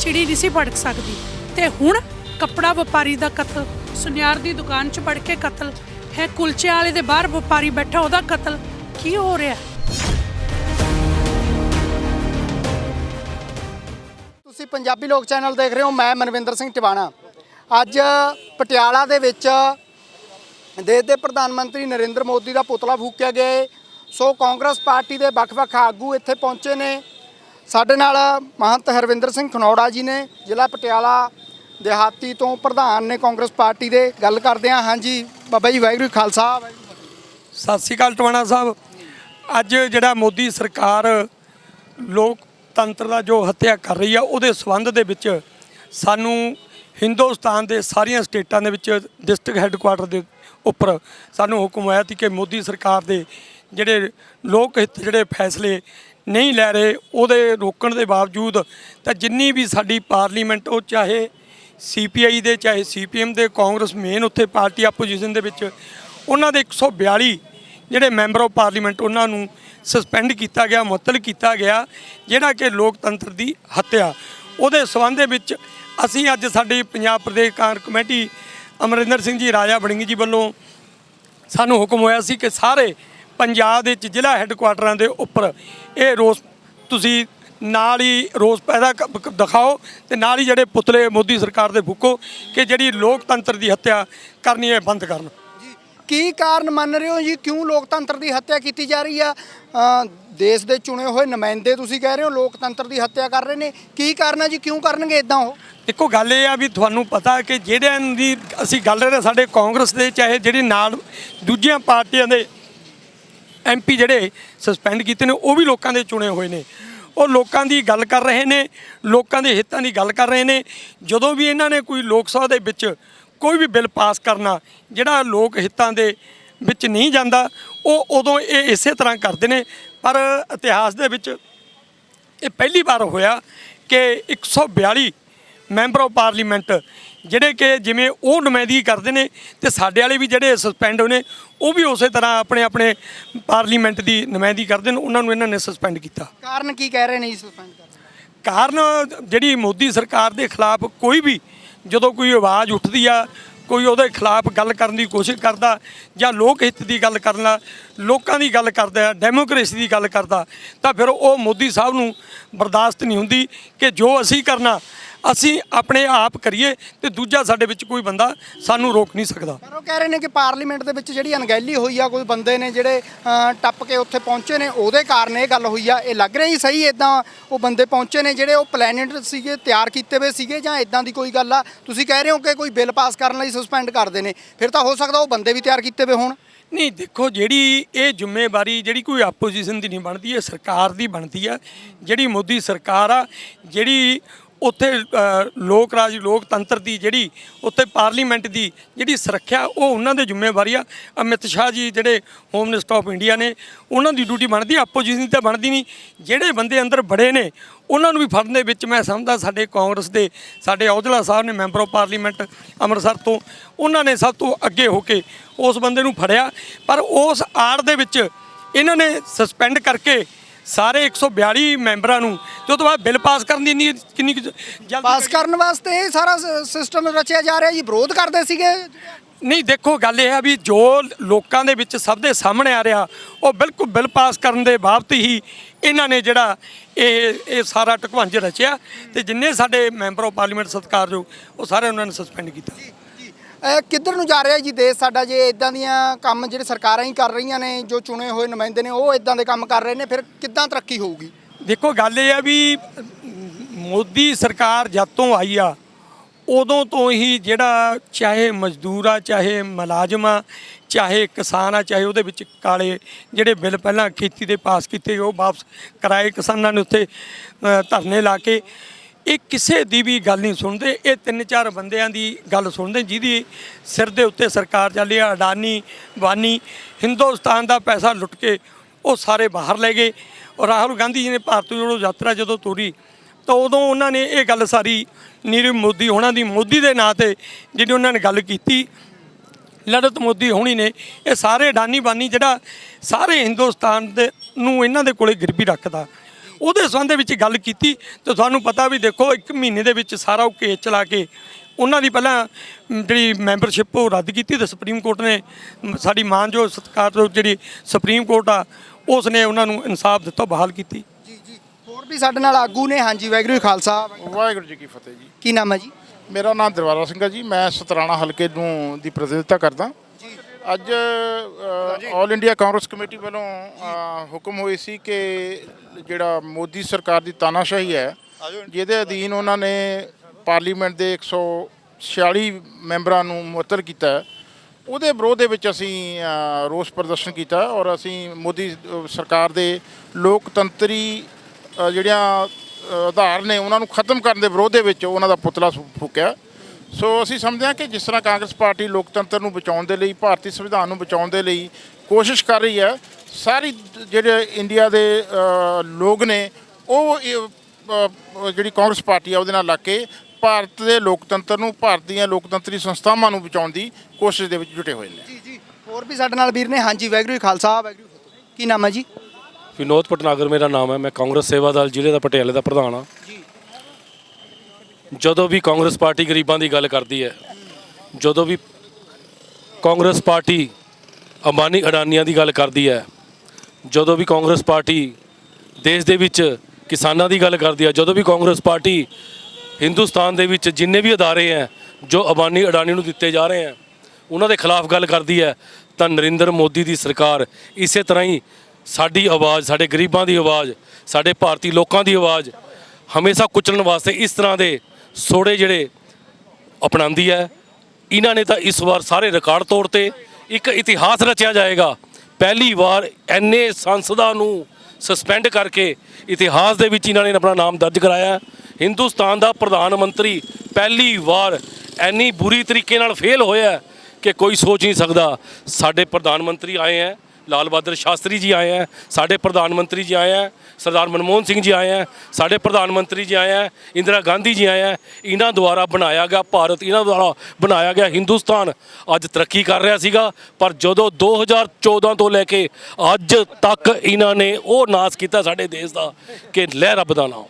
ਚਿੜੀ ਨਹੀਂ ਸੀ ਭੜਕ ਸਕਦੀ। ਤੇ ਹੁਣ ਕੱਪੜਾ ਵਪਾਰੀ ਦਾ ਕਤਲ, ਸੁਨਿਆਰ ਦੀ ਦੁਕਾਨ 'ਚ ਵੜ ਕੇ ਕਤਲ, ਹੈ ਕੁਲਚੇ ਵਾਲੇ ਦੇ ਬਾਹਰ ਵਪਾਰੀ ਬੈਠਾ ਉਹਦਾ ਕਤਲ, ਕੀ ਹੋ ਰਿਹਾ? ਤੁਸੀਂ ਪੰਜਾਬੀ ਲੋਕ ਚੈਨਲ ਦੇਖ ਰਹੇ ਹੋ, ਮੈਂ ਮਨਵਿੰਦਰ ਸਿੰਘ ਟਿਵਾਣਾ। ਅੱਜ ਪਟਿਆਲਾ ਦੇ ਵਿੱਚ ਦੇਸ਼ ਦੇ ਪ੍ਰਧਾਨ ਮੰਤਰੀ ਨਰਿੰਦਰ ਮੋਦੀ ਦਾ ਪੁਤਲਾ ਫੂਕਿਆ ਗਿਆ ਹੈ। ਸੋ ਕਾਂਗਰਸ ਪਾਰਟੀ ਦੇ ਵੱਖ-ਵੱਖ ਆਗੂ ਇੱਥੇ ਪਹੁੰਚੇ ਨੇ। ਸਾਡੇ ਨਾਲ ਮਹੰਤ ਹਰਵਿੰਦਰ ਸਿੰਘ ਖਨੌੜਾ ਜੀ ਨੇ, ਜ਼ਿਲ੍ਹਾ ਪਟਿਆਲਾ ਦਿਹਾਤੀ ਤੋਂ ਪ੍ਰਧਾਨ ਨੇ ਕਾਂਗਰਸ ਪਾਰਟੀ ਦੇ। ਗੱਲ ਕਰਦੇ ਹਾਂ, ਹਾਂਜੀ, ਬਾਬਾ ਜੀ, ਵਾਹਿਗੁਰੂ ਖਾਲਸਾ, ਵਾਹਿਗੁਰੂ ਸਤਿ ਸ੍ਰੀ ਅਕਾਲ ਟਵਾਣਾ ਸਾਹਿਬ। ਅੱਜ ਜਿਹੜਾ ਮੋਦੀ ਸਰਕਾਰ ਲੋਕਤੰਤਰ ਦਾ ਜੋ ਹੱਤਿਆ ਕਰ ਰਹੀ ਆ, ਉਹਦੇ ਸਬੰਧ ਦੇ ਵਿੱਚ ਸਾਨੂੰ ਹਿੰਦੁਸਤਾਨ ਦੇ ਸਾਰੀਆਂ ਸਟੇਟਾਂ ਦੇ ਵਿੱਚ ਡਿਸਟ੍ਰਿਕਟ ਹੈੱਡਕੁਆਟਰ ਦੇ ਉੱਪਰ ਸਾਨੂੰ ਹੁਕਮ ਆਇਆ ਸੀ ਕਿ ਮੋਦੀ ਸਰਕਾਰ ਦੇ ਜਿਹੜੇ ਲੋਕ ਹਿੱਤ ਜਿਹੜੇ ਫੈਸਲੇ ਨਹੀਂ ਲੈ ਰਹੇ, ਉਹਦੇ ਰੋਕਣ ਦੇ ਬਾਵਜੂਦ ਤਾਂ ਜਿੰਨੀ ਵੀ ਸਾਡੀ ਪਾਰਲੀਮੈਂਟ, ਉਹ ਚਾਹੇ ਸੀਪੀਆਈ ਦੇ, ਚਾਹੇ ਸੀਪੀਐਮ ਦੇ, ਕਾਂਗਰਸ ਮੇਨ ਉੱਥੇ ਪਾਰਟੀ ਆਪੋਜੀਸ਼ਨ ਦੇ ਵਿੱਚ, ਉਹਨਾਂ ਦੇ 142 ਜਿਹੜੇ ਮੈਂਬਰ ਆਫ ਪਾਰਲੀਮੈਂਟ ਉਹਨਾਂ ਨੂੰ ਸਸਪੈਂਡ ਕੀਤਾ ਗਿਆ, ਮੁਅੱਤਲ ਕੀਤਾ ਗਿਆ, ਜਿਹੜਾ ਕਿ ਲੋਕਤੰਤਰ ਦੀ ਹੱਤਿਆ। ਉਹਦੇ ਸਬੰਧ ਦੇ ਵਿੱਚ ਅਸੀਂ ਅੱਜ ਸਾਡੀ ਪੰਜਾਬ ਪ੍ਰਦੇਸ਼ ਕਾਂਗਰਸ ਕਮੇਟੀ ਅਮਰਿੰਦਰ ਸਿੰਘ ਜੀ ਰਾਜਾ ਬੜਿੰਗ ਜੀ ਵੱਲੋਂ ਸਾਨੂੰ ਹੁਕਮ ਹੋਇਆ ਸੀ ਕਿ ਸਾਰੇ ਪੰਜਾਬ ਦੇ ਵਿੱਚ ਜ਼ਿਲ੍ਹਾ ਹੈੱਡਕੁਆਟਰਾਂ ਦੇ ਉੱਪਰ ਇਹ ਰੋਸ ਤੁਸੀਂ ਨਾਲ ਹੀ ਰੋਸ ਪੈਦਾ ਦਿਖਾਓ ਤੇ ਨਾਲ ਹੀ ਜਿਹੜੇ ਪੁਤਲੇ ਮੋਦੀ ਸਰਕਾਰ ਦੇ ਫੂਕੋ ਕਿ ਜਿਹੜੀ ਲੋਕਤੰਤਰ ਦੀ ਹੱਤਿਆ ਕਰਨੀ ਹੈ ਬੰਦ ਕਰਨ। ਕੀ ਕਾਰਨ ਮੰਨ ਰਹੇ ਹੋ ਜੀ? ਕਿਉਂ ਲੋਕਤੰਤਰ ਦੀ ਹੱਤਿਆ ਕੀਤੀ ਜਾ ਰਹੀ ਆ? ਦੇਸ਼ ਦੇ ਚੁਣੇ ਹੋਏ ਨੁਮਾਇੰਦੇ ਤੁਸੀਂ ਕਹਿ ਰਹੇ ਹੋ, ਲੋਕਤੰਤਰ ਦੀ ਹੱਤਿਆ ਕਰ ਰਹੇ ਨੇ। ਕੀ ਕਾਰਨ ਆ ਜੀ? ਕਿਉਂ ਕਰਨਗੇ ਇਦਾਂ ਉਹ? ਦੇਖੋ, ਗੱਲ ਇਹ ਆ ਵੀ ਤੁਹਾਨੂੰ ਪਤਾ ਕਿ ਜਿਹੜਿਆਂ ਦੀ ਅਸੀਂ ਗੱਲ ਰਹੇ ਸਾਡੇ ਕਾਂਗਰਸ ਦੇ, ਚਾਹੇ ਜਿਹੜੇ ਨਾਲ ਦੂਜੀਆਂ ਪਾਰਟੀਆਂ ਦੇ ਐਮਪੀ ਜਿਹੜੇ ਸਸਪੈਂਡ ਕੀਤੇ ਨੇ, ਉਹ ਵੀ ਲੋਕਾਂ ਦੇ ਚੁਣੇ ਹੋਏ ਨੇ। ਉਹ ਲੋਕਾਂ ਦੀ ਗੱਲ ਕਰ ਰਹੇ ਨੇ, ਲੋਕਾਂ ਦੇ ਹਿੱਤਾਂ ਦੀ ਗੱਲ ਕਰ ਰਹੇ ਨੇ। ਜਦੋਂ ਵੀ ਇਹਨਾਂ ਨੇ ਕੋਈ ਲੋਕ ਸਭਾ ਦੇ ਵਿੱਚ ਕੋਈ ਵੀ ਬਿੱਲ ਪਾਸ ਕਰਨਾ, ਜਿਹੜਾ ਲੋਕ ਹਿੱਤਾਂ ਦੇ ਵਿੱਚ ਨਹੀਂ ਜਾਂਦਾ, ਉਹ ਉਦੋਂ ਇਹ ਇਸੇ ਤਰ੍ਹਾਂ ਕਰਦੇ ਨੇ। ਪਰ ਇਤਿਹਾਸ ਦੇ ਵਿੱਚ ਇਹ ਪਹਿਲੀ ਵਾਰ ਹੋਇਆ ਕਿ 142 ਮੈਂਬਰ ਆਫ ਪਾਰਲੀਮੈਂਟ ਜਿਹੜੇ ਕਿ ਜਿਵੇਂ ਉਹ ਨੁਮਾਇੰਦਗੀ ਕਰਦੇ ਨੇ ਤੇ ਸਾਡੇ ਵਾਲੇ ਵੀ ਜਿਹੜੇ ਸਸਪੈਂਡ ਹੋਏ ਨੇ ਉਹ ਵੀ ਉਸੇ ਤਰ੍ਹਾਂ ਆਪਣੇ ਆਪਣੇ ਪਾਰਲੀਮੈਂਟ ਦੀ ਨੁਮਾਇੰਦਗੀ ਕਰਦੇ ਨੇ ਉਹਨਾਂ ਨੂੰ ਇਹਨਾਂ ਨੇ ਸਸਪੈਂਡ ਕੀਤਾ। ਕਾਰਨ ਕੀ ਕਹਿ ਰਹੇ ਨੇ ਜੀ ਸਸਪੈਂਡ ਕਰਨ? ਕਾਰਨ ਜਿਹੜੀ ਮੋਦੀ ਸਰਕਾਰ ਦੇ ਖਿਲਾਫ ਕੋਈ ਵੀ ਜਦੋਂ ਕੋਈ ਆਵਾਜ਼ ਉੱਠਦੀ ਆ ਕੋਈ ਉਹਦੇ ਖਿਲਾਫ ਗੱਲ ਕਰਨ ਦੀ ਕੋਸ਼ਿਸ਼ ਕਰਦਾ ਜਾਂ ਲੋਕ ਹਿੱਤ ਦੀ ਗੱਲ ਕਰਨਾ ਲੋਕਾਂ ਦੀ ਗੱਲ ਕਰਦਾ ਡੈਮੋਕ੍ਰੇਸੀ ਦੀ ਗੱਲ ਕਰਦਾ, ਤਾਂ ਫਿਰ ਉਹ ਮੋਦੀ ਸਾਹਿਬ ਨੂੰ ਬਰਦਾਸ਼ਤ ਨਹੀਂ ਹੁੰਦੀ ਕਿ ਜੋ ਅਸੀਂ ਕਰਨਾ ਅਸੀਂ ਆਪਣੇ ਆਪ ਕਰੀਏ ਤੇ ਦੂਜਾ ਸਾਡੇ ਵਿੱਚ ਕੋਈ ਬੰਦਾ ਸਾਨੂੰ ਰੋਕ ਨਹੀਂ ਸਕਦਾ। ਪਰ ਉਹ ਕਹਿ ਰਹੇ ਨੇ ਕਿ ਪਾਰਲੀਮੈਂਟ ਦੇ ਵਿੱਚ ਜਿਹੜੀ ਅਣਗਹਿਲੀ ਹੋਈ ਆ ਕੋਈ ਬੰਦੇ ਨੇ ਜਿਹੜੇ ਟੱਪ ਕੇ ਉੱਥੇ ਪਹੁੰਚੇ ਨੇ ਉਹਦੇ ਕਾਰਨ ਇਹ ਗੱਲ ਹੋਈ ਆ। ਇਹ ਲੱਗ ਰਿਹਾ ਜੀ ਸਹੀ ਇਦਾਂ ਉਹ ਬੰਦੇ ਪਹੁੰਚੇ ਨੇ ਜਿਹੜੇ ਉਹ ਪਲੈਨਟ ਸੀਗੇ ਤਿਆਰ ਕੀਤੇ ਹੋਏ ਸੀਗੇ ਜਾਂ ਇਦਾਂ ਦੀ ਕੋਈ ਗੱਲ ਆ? ਤੁਸੀਂ ਕਹਿ ਰਹੇ ਹੋ ਕਿ ਕੋਈ ਬਿੱਲ ਪਾਸ ਕਰਨ ਲਈ ਸਸਪੈਂਡ ਕਰਦੇ ਨੇ। ਫਿਰ ਤਾਂ ਹੋ ਸਕਦਾ ਉਹ ਬੰਦੇ ਵੀ ਤਿਆਰ ਕੀਤੇ ਹੋਏ ਹੋਣ। ਨਹੀਂ ਦੇਖੋ ਜਿਹੜੀ ਇਹ ਜ਼ਿੰਮੇਵਾਰੀ ਜਿਹੜੀ ਕੋਈ ਆਪੋਜੀਸ਼ਨ ਦੀ ਨਹੀਂ ਬਣਦੀ ਇਹ ਸਰਕਾਰ ਦੀ ਬਣਦੀ ਆ। ਜਿਹੜੀ ਮੋਦੀ ਸਰਕਾਰ ਆ ਜਿਹੜੀ ਉੱਥੇ ਲੋਕ ਰਾਜ, ਲੋਕਤੰਤਰ ਦੀ ਜਿਹੜੀ ਉੱਥੇ ਪਾਰਲੀਮੈਂਟ ਦੀ ਜਿਹੜੀ ਸੁਰੱਖਿਆ, ਉਹ ਉਹਨਾਂ ਦੇ ਜ਼ਿੰਮੇਵਾਰੀ ਆ। ਅਮਿਤ ਸ਼ਾਹ ਜੀ ਜਿਹੜੇ ਹੋਮ ਮਿਨਿਸਟਰ ਆਫ ਇੰਡੀਆ ਨੇ, ਉਹਨਾਂ ਦੀ ਡਿਊਟੀ ਬਣਦੀ, ਆਪੋਜੀਸ਼ਨ ਦੀ ਤਾਂ ਬਣਦੀ ਨਹੀਂ। ਜਿਹੜੇ ਬੰਦੇ ਅੰਦਰ ਬੜੇ ਨੇ, ਉਹਨਾਂ ਨੂੰ ਵੀ ਫੜਨ ਦੇ ਵਿੱਚ ਮੈਂ ਸਮਝਦਾ, ਸਾਡੇ ਕਾਂਗਰਸ ਦੇ, ਸਾਡੇ ਔਜਲਾ ਸਾਹਿਬ ਨੇ ਮੈਂਬਰ ਆਫ ਪਾਰਲੀਮੈਂਟ ਅੰਮ੍ਰਿਤਸਰ ਤੋਂ, ਉਹਨਾਂ ਨੇ ਸਭ ਤੋਂ ਅੱਗੇ ਹੋ ਕੇ ਉਸ ਬੰਦੇ ਨੂੰ ਫੜਿਆ। ਪਰ ਉਸ ਆੜ ਦੇ ਵਿੱਚ ਇਹਨਾਂ ਨੇ ਸਸਪੈਂਡ ਕਰਕੇ ਸਾਰੇ 142 ਮੈਂਬਰਾਂ ਨੂੰ ਤੇ ਉਹ ਤੋਂ ਬਾਅਦ ਬਿੱਲ ਪਾਸ ਕਰਨ ਦੀ ਇੰਨੀ ਕਿੰਨੀ ਕੁ ਜਲਦੀ ਪਾਸ ਕਰਨ ਵਾਸਤੇ ਇਹ ਸਾਰਾ ਸਿਸਟਮ ਰਚਿਆ ਜਾ ਰਿਹਾ ਜੀ ਵਿਰੋਧ ਕਰਦੇ ਸੀਗੇ। ਨਹੀਂ ਦੇਖੋ ਗੱਲ ਇਹ ਆ ਵੀ ਜੋ ਲੋਕਾਂ ਦੇ ਵਿੱਚ ਸਭ ਦੇ ਸਾਹਮਣੇ ਆ ਰਿਹਾ ਉਹ ਬਿਲਕੁਲ ਬਿੱਲ ਪਾਸ ਕਰਨ ਦੇ ਬਾਬਤ ਹੀ ਇਹਨਾਂ ਨੇ ਜਿਹੜਾ ਇਹ ਇਹ ਸਾਰਾ ਟਕਵੰਜ ਰਚਿਆ। ਤੇ ਜਿੰਨੇ ਸਾਡੇ ਮੈਂਬਰ ਆਫ ਪਾਰਲੀਮੈਂਟ ਸਤਿਕਾਰਯੋਗ ਉਹ ਸਾਰੇ ਉਹਨਾਂ ਨੇ ਸਸਪੈਂਡ ਕੀਤਾ। ਕਿੱਧਰ ਨੂੰ ਜਾ ਰਿਹਾ ਜੀ ਦੇਸ਼ ਸਾਡਾ ਜੇ ਇਦਾਂ ਦੀਆਂ ਕੰਮ ਜਿਹੜੇ ਸਰਕਾਰਾਂ ਹੀ ਕਰ ਰਹੀਆਂ ਨੇ, ਜੋ ਚੁਣੇ ਹੋਏ ਨੁਮਾਇੰਦੇ ਨੇ, ਉਹ ਇਦਾਂ ਦੇ ਕੰਮ ਕਰ ਰਹੇ ਨੇ, ਫਿਰ ਕਿੱਦਾਂ ਤਰੱਕੀ ਹੋਊਗੀ? ਦੇਖੋ, ਗੱਲ ਇਹ ਆ ਵੀ ਮੋਦੀ ਸਰਕਾਰ ਜਦ ਤੋਂ ਆਈ ਆ, ਉਦੋਂ ਤੋਂ ਹੀ ਜਿਹੜਾ ਚਾਹੇ ਮਜ਼ਦੂਰ ਆ, ਚਾਹੇ ਮੁਲਾਜ਼ਮ ਆ, ਚਾਹੇ ਕਿਸਾਨ ਆ, ਚਾਹੇ ਉਹਦੇ ਵਿੱਚ ਕਾਲੇ ਜਿਹੜੇ ਬਿੱਲ ਪਹਿਲਾਂ ਖੇਤੀ ਦੇ ਪਾਸ ਕੀਤੇ, ਉਹ ਵਾਪਸ ਕਰਾਏ ਕਿਸਾਨਾਂ ਨੇ ਉੱਥੇ ਧਰਨੇ ਲਾ ਕੇ। ਇਹ ਕਿਸੇ ਦੀ ਵੀ ਗੱਲ ਨਹੀਂ ਸੁਣਦੇ। ਇਹ ਤਿੰਨ ਚਾਰ ਬੰਦਿਆਂ ਦੀ ਗੱਲ ਸੁਣਦੇ, ਜਿਹਦੀ ਸਿਰ ਦੇ ਉੱਤੇ ਸਰਕਾਰ ਚੱਲੀ ਆ ਅਡਾਨੀ, ਬਾਨੀ, ਹਿੰਦੁਸਤਾਨ ਦਾ ਪੈਸਾ ਲੁੱਟ ਕੇ ਉਹ ਸਾਰੇ ਬਾਹਰ ਲੈ ਗਏ। ਔਰ ਰਾਹੁਲ ਗਾਂਧੀ ਜੀ ਨੇ ਭਾਰਤ ਜੋੜੋ ਯਾਤਰਾ ਜਦੋਂ ਤੋਰੀ, ਤਾਂ ਉਦੋਂ ਉਹਨਾਂ ਨੇ ਇਹ ਗੱਲ ਸਾਰੀ ਨੀਰਵ ਮੋਦੀ ਹੋਣਾ ਦੀ ਮੋਦੀ ਦੇ ਨਾਂ ਤੇ ਜਿਹੜੀ ਉਹਨਾਂ ਨੇ ਗੱਲ ਕੀਤੀ, ਲੜਤ ਮੋਦੀ ਹੋਣੀ ਨੇ, ਇਹ ਸਾਰੇ ਅਡਾਨੀ, ਬਾਨੀ ਜਿਹੜਾ ਸਾਰੇ ਹਿੰਦੁਸਤਾਨ ਦੇ ਨੂੰ ਇਹਨਾਂ ਦੇ ਕੋਲੇ ਗਿਰਵੀ ਰੱਖਦਾ। ਉਹਦੇ ਸੰਬੰਧ ਦੇ ਵਿੱਚ ਗੱਲ ਕੀਤੀ ਤੇ ਤੁਹਾਨੂੰ ਪਤਾ ਵੀ ਦੇਖੋ ਇੱਕ ਮਹੀਨੇ ਦੇ ਵਿੱਚ ਸਾਰਾ ਉਹ ਕੇਸ ਚਲਾ ਕੇ ਉਹਨਾਂ ਦੀ ਪਹਿਲਾਂ ਜਿਹੜੀ ਮੈਂਬਰਸ਼ਿਪ ਉਹ ਰੱਦ ਕੀਤੀ ਤੇ ਸੁਪਰੀਮ ਕੋਰਟ ਨੇ ਮ, ਸਾਡੀ ਮਾਨਯੋਗ ਸਤਿਕਾਰਯੋਗ ਜਿਹੜੀ ਸੁਪਰੀਮ ਕੋਰਟ ਆ ਉਸ ਨੇ ਉਹਨਾਂ ਨੂੰ ਇਨਸਾਫ ਦਿੱਤਾ ਬਹਾਲ ਕੀਤੀ। ਜੀ ਜੀ। ਹੋਰ ਵੀ ਸਾਡੇ ਨਾਲ ਆਗੂ ਨੇ। ਹਾਂਜੀ ਵਾਹਿਗੁਰੂ ਜੀ ਖਾਲਸਾ। ਵਾਹਿਗੁਰੂ ਜੀ ਕੀ ਫਤਿਹ ਜੀ। ਕੀ ਨਾਮ ਹੈ ਜੀ? ਮੇਰਾ ਨਾਮ ਦਰਬਾਰਾ ਸਿੰਘ ਹੈ ਜੀ। ਮੈਂ ਸਤਰਾਣਾ ਹਲਕੇ ਨੂੰ ਦੀ ਪ੍ਰਤੀਨਿਧਤਾ ਕਰਦਾ। ਅੱਜ ਆਲ ਇੰਡੀਆ ਕਾਂਗਰਸ ਕਮੇਟੀ ਵੱਲੋਂ ਹੁਕਮ ਹੋਏ ਸੀ ਕਿ ਜਿਹੜਾ ਮੋਦੀ ਸਰਕਾਰ ਦੀ ਤਾਨਾਸ਼ਾਹੀ ਹੈ ਜਿਹਦੇ ਅਧੀਨ ਉਹਨਾਂ ਨੇ ਪਾਰਲੀਮੈਂਟ ਦੇ 146 ਮੈਂਬਰਾਂ ਨੂੰ ਮੁਅੱਤਲ ਕੀਤਾ ਉਹਦੇ ਵਿਰੋਧ ਦੇ ਵਿੱਚ ਅਸੀਂ ਰੋਸ ਪ੍ਰਦਰਸ਼ਨ ਕੀਤਾ ਔਰ ਅਸੀਂ ਮੋਦੀ ਸਰਕਾਰ ਦੇ ਲੋਕਤੰਤਰੀ ਜਿਹੜੀਆਂ ਆਧਾਰ ਨੇ ਉਹਨਾਂ ਨੂੰ ਖਤਮ ਕਰਨ ਦੇ ਵਿਰੋਧ ਦੇ ਵਿੱਚ ਉਹਨਾਂ ਦਾ ਪੁਤਲਾ ਫੂਕਿਆ ਸੋ ਅਸੀਂ ਸਮਝਦੇ ਹਾਂ ਕਿ ਜਿਸ ਤਰ੍ਹਾਂ ਕਾਂਗਰਸ ਪਾਰਟੀ ਲੋਕਤੰਤਰ ਨੂੰ ਬਚਾਉਣ ਦੇ ਲਈ ਭਾਰਤੀ ਸੰਵਿਧਾਨ ਨੂੰ ਬਚਾਉਣ ਦੇ ਲਈ ਕੋਸ਼ਿਸ਼ ਕਰ ਰਹੀ ਹੈ ਸਾਰੀ ਜਿਹੜੇ ਇੰਡੀਆ ਦੇ ਲੋਕ ਨੇ ਉਹ ਜਿਹੜੀ ਕਾਂਗਰਸ ਪਾਰਟੀ ਆ ਉਹਦੇ ਨਾਲ ਲੱਗ ਕੇ ਭਾਰਤ ਦੇ ਲੋਕਤੰਤਰ ਨੂੰ ਭਾਰਤ ਦੀਆਂ ਲੋਕਤੰਤਰੀ ਸੰਸਥਾਵਾਂ ਨੂੰ ਬਚਾਉਣ ਦੀ ਕੋਸ਼ਿਸ਼ ਦੇ ਵਿੱਚ ਜੁਟੇ ਹੋਏ ਨੇ। ਜੀ ਜੀ ਹੋਰ ਵੀ ਸਾਡੇ ਨਾਲ ਵੀਰ ਨੇ। ਹਾਂਜੀ ਵਾਹਿਗੁਰੂ ਜੀ ਖਾਲਸਾ ਵਾਹਿਗੁਰੂ ਜੀ ਕੀ ਫਤਿਹ। ਕੀ ਨਾਮ ਹੈ ਜੀ? ਵਿਨੋਦ ਪਟਨਾਗਰ ਮੇਰਾ ਨਾਮ ਹੈ। ਮੈਂ ਕਾਂਗਰਸ ਸੇਵਾ ਦਲ ਜ਼ਿਲ੍ਹੇ ਦਾ ਪਟਿਆਲੇ ਦਾ ਪ੍ਰਧਾਨ ਹਾਂ। ਜਦੋਂ ਵੀ ਕਾਂਗਰਸ ਪਾਰਟੀ ਗਰੀਬਾਂ ਦੀ ਗੱਲ ਕਰਦੀ ਹੈ, ਜਦੋਂ ਵੀ ਕਾਂਗਰਸ ਪਾਰਟੀ ਅੰਬਾਨੀ ਅਡਾਨੀਆਂ ਦੀ ਗੱਲ ਕਰਦੀ ਹੈ, ਜਦੋਂ ਵੀ ਕਾਂਗਰਸ ਪਾਰਟੀ ਦੇਸ਼ ਦੇ ਵਿੱਚ ਕਿਸਾਨਾਂ ਦੀ ਗੱਲ ਕਰਦੀ ਹੈ, ਜਦੋਂ ਵੀ ਕਾਂਗਰਸ ਪਾਰਟੀ ਹਿੰਦੁਸਤਾਨ ਦੇ ਵਿੱਚ ਜਿੰਨੇ ਵੀ ਅਦਾਰੇ ਹੈ, ਜੋ ਅਬਾਨੀ ਅਡਾਨੀ ਨੂੰ ਦਿੱਤੇ ਜਾ ਰਹੇ ਹੈ, ਉਹਨਾਂ ਦੇ ਖਿਲਾਫ ਗੱਲ ਕਰਦੀ ਹੈ, ਤਾਂ ਨਰਿੰਦਰ ਮੋਦੀ ਦੀ ਸਰਕਾਰ ਇਸੇ ਤਰ੍ਹਾਂ ਹੀ ਸਾਡੀ ਆਵਾਜ਼, ਸਾਡੇ ਗਰੀਬਾਂ ਦੀ ਆਵਾਜ਼, ਸਾਡੇ ਭਾਰਤੀ ਲੋਕਾਂ ਦੀ ਆਵਾਜ਼ ਹਮੇਸ਼ਾ ਕੁਚਲਣ ਵਾਸਤੇ ਇਸ ਤਰ੍ਹਾਂ ਦੇ ਸੋੜੇ ਜਿਹੜੇ ਅਪਣਾਉਂਦੀ ਹੈ, ਇਹਨਾਂ ਨੇ ਤਾਂ ਇਸ ਵਾਰ ਸਾਰੇ ਰਿਕਾਰਡ ਤੋੜਤੇ ਇੱਕ ਇਤਿਹਾਸ ਰਚਿਆ ਜਾਏਗਾ। ਪਹਿਲੀ ਵਾਰ ਐਨੇ ਸੰਸਦਾਂ ਨੂੰ ਸਸਪੈਂਡ ਕਰਕੇ ਇਤਿਹਾਸ ਦੇ ਵਿੱਚ ਇਹਨਾਂ ਨੇ ਆਪਣਾ ਨਾਮ ਦਰਜ ਕਰਾਇਆ ਹਿੰਦੁਸਤਾਨ ਦਾ ਪ੍ਰਧਾਨ ਮੰਤਰੀ ਪਹਿਲੀ ਵਾਰ ਐਨੀ ਬੁਰੀ ਤਰੀਕੇ ਨਾਲ ਫੇਲ ਹੋਇਆ ਕਿ ਕੋਈ ਸੋਚ ਨਹੀਂ ਸਕਦਾ। ਸਾਡੇ ਪ੍ਰਧਾਨ ਮੰਤਰੀ ਆਏ ਹੈ ਲਾਲ ਬਹਾਦਰ ਸ਼ਾਸਤਰੀ ਜੀ ਆਏ ਹੈ, ਸਾਡੇ ਪ੍ਰਧਾਨ ਮੰਤਰੀ ਜੀ ਆਏ ਹੈ, ਸਰਦਾਰ ਮਨਮੋਹਨ ਸਿੰਘ ਜੀ ਆਏ ਹੈ, ਸਾਡੇ ਪ੍ਰਧਾਨ ਮੰਤਰੀ ਜੀ ਆਏ ਹੈ, ਇੰਦਰਾ ਗਾਂਧੀ ਜੀ ਆਏ ਹੈ, ਇਹਨਾਂ ਦੁਆਰਾ ਬਣਾਇਆ ਗਿਆ ਭਾਰਤ, ਇਹਨਾਂ ਦੁਆਰਾ ਬਣਾਇਆ ਗਿਆ ਹਿੰਦੁਸਤਾਨ ਅੱਜ ਤਰੱਕੀ ਕਰ ਰਿਹਾ ਸੀਗਾ, ਪਰ ਜਦੋਂ 2014 ਤੋਂ ਲੈ ਕੇ ਅੱਜ ਤੱਕ ਇਹਨਾਂ ਨੇ ਉਹ ਨਾਸ ਕੀਤਾ ਸਾਡੇ ਦੇਸ਼ ਦਾ ਕਿ ਲਹਿ ਰੱਬ ਦਾ ਨਾਮ।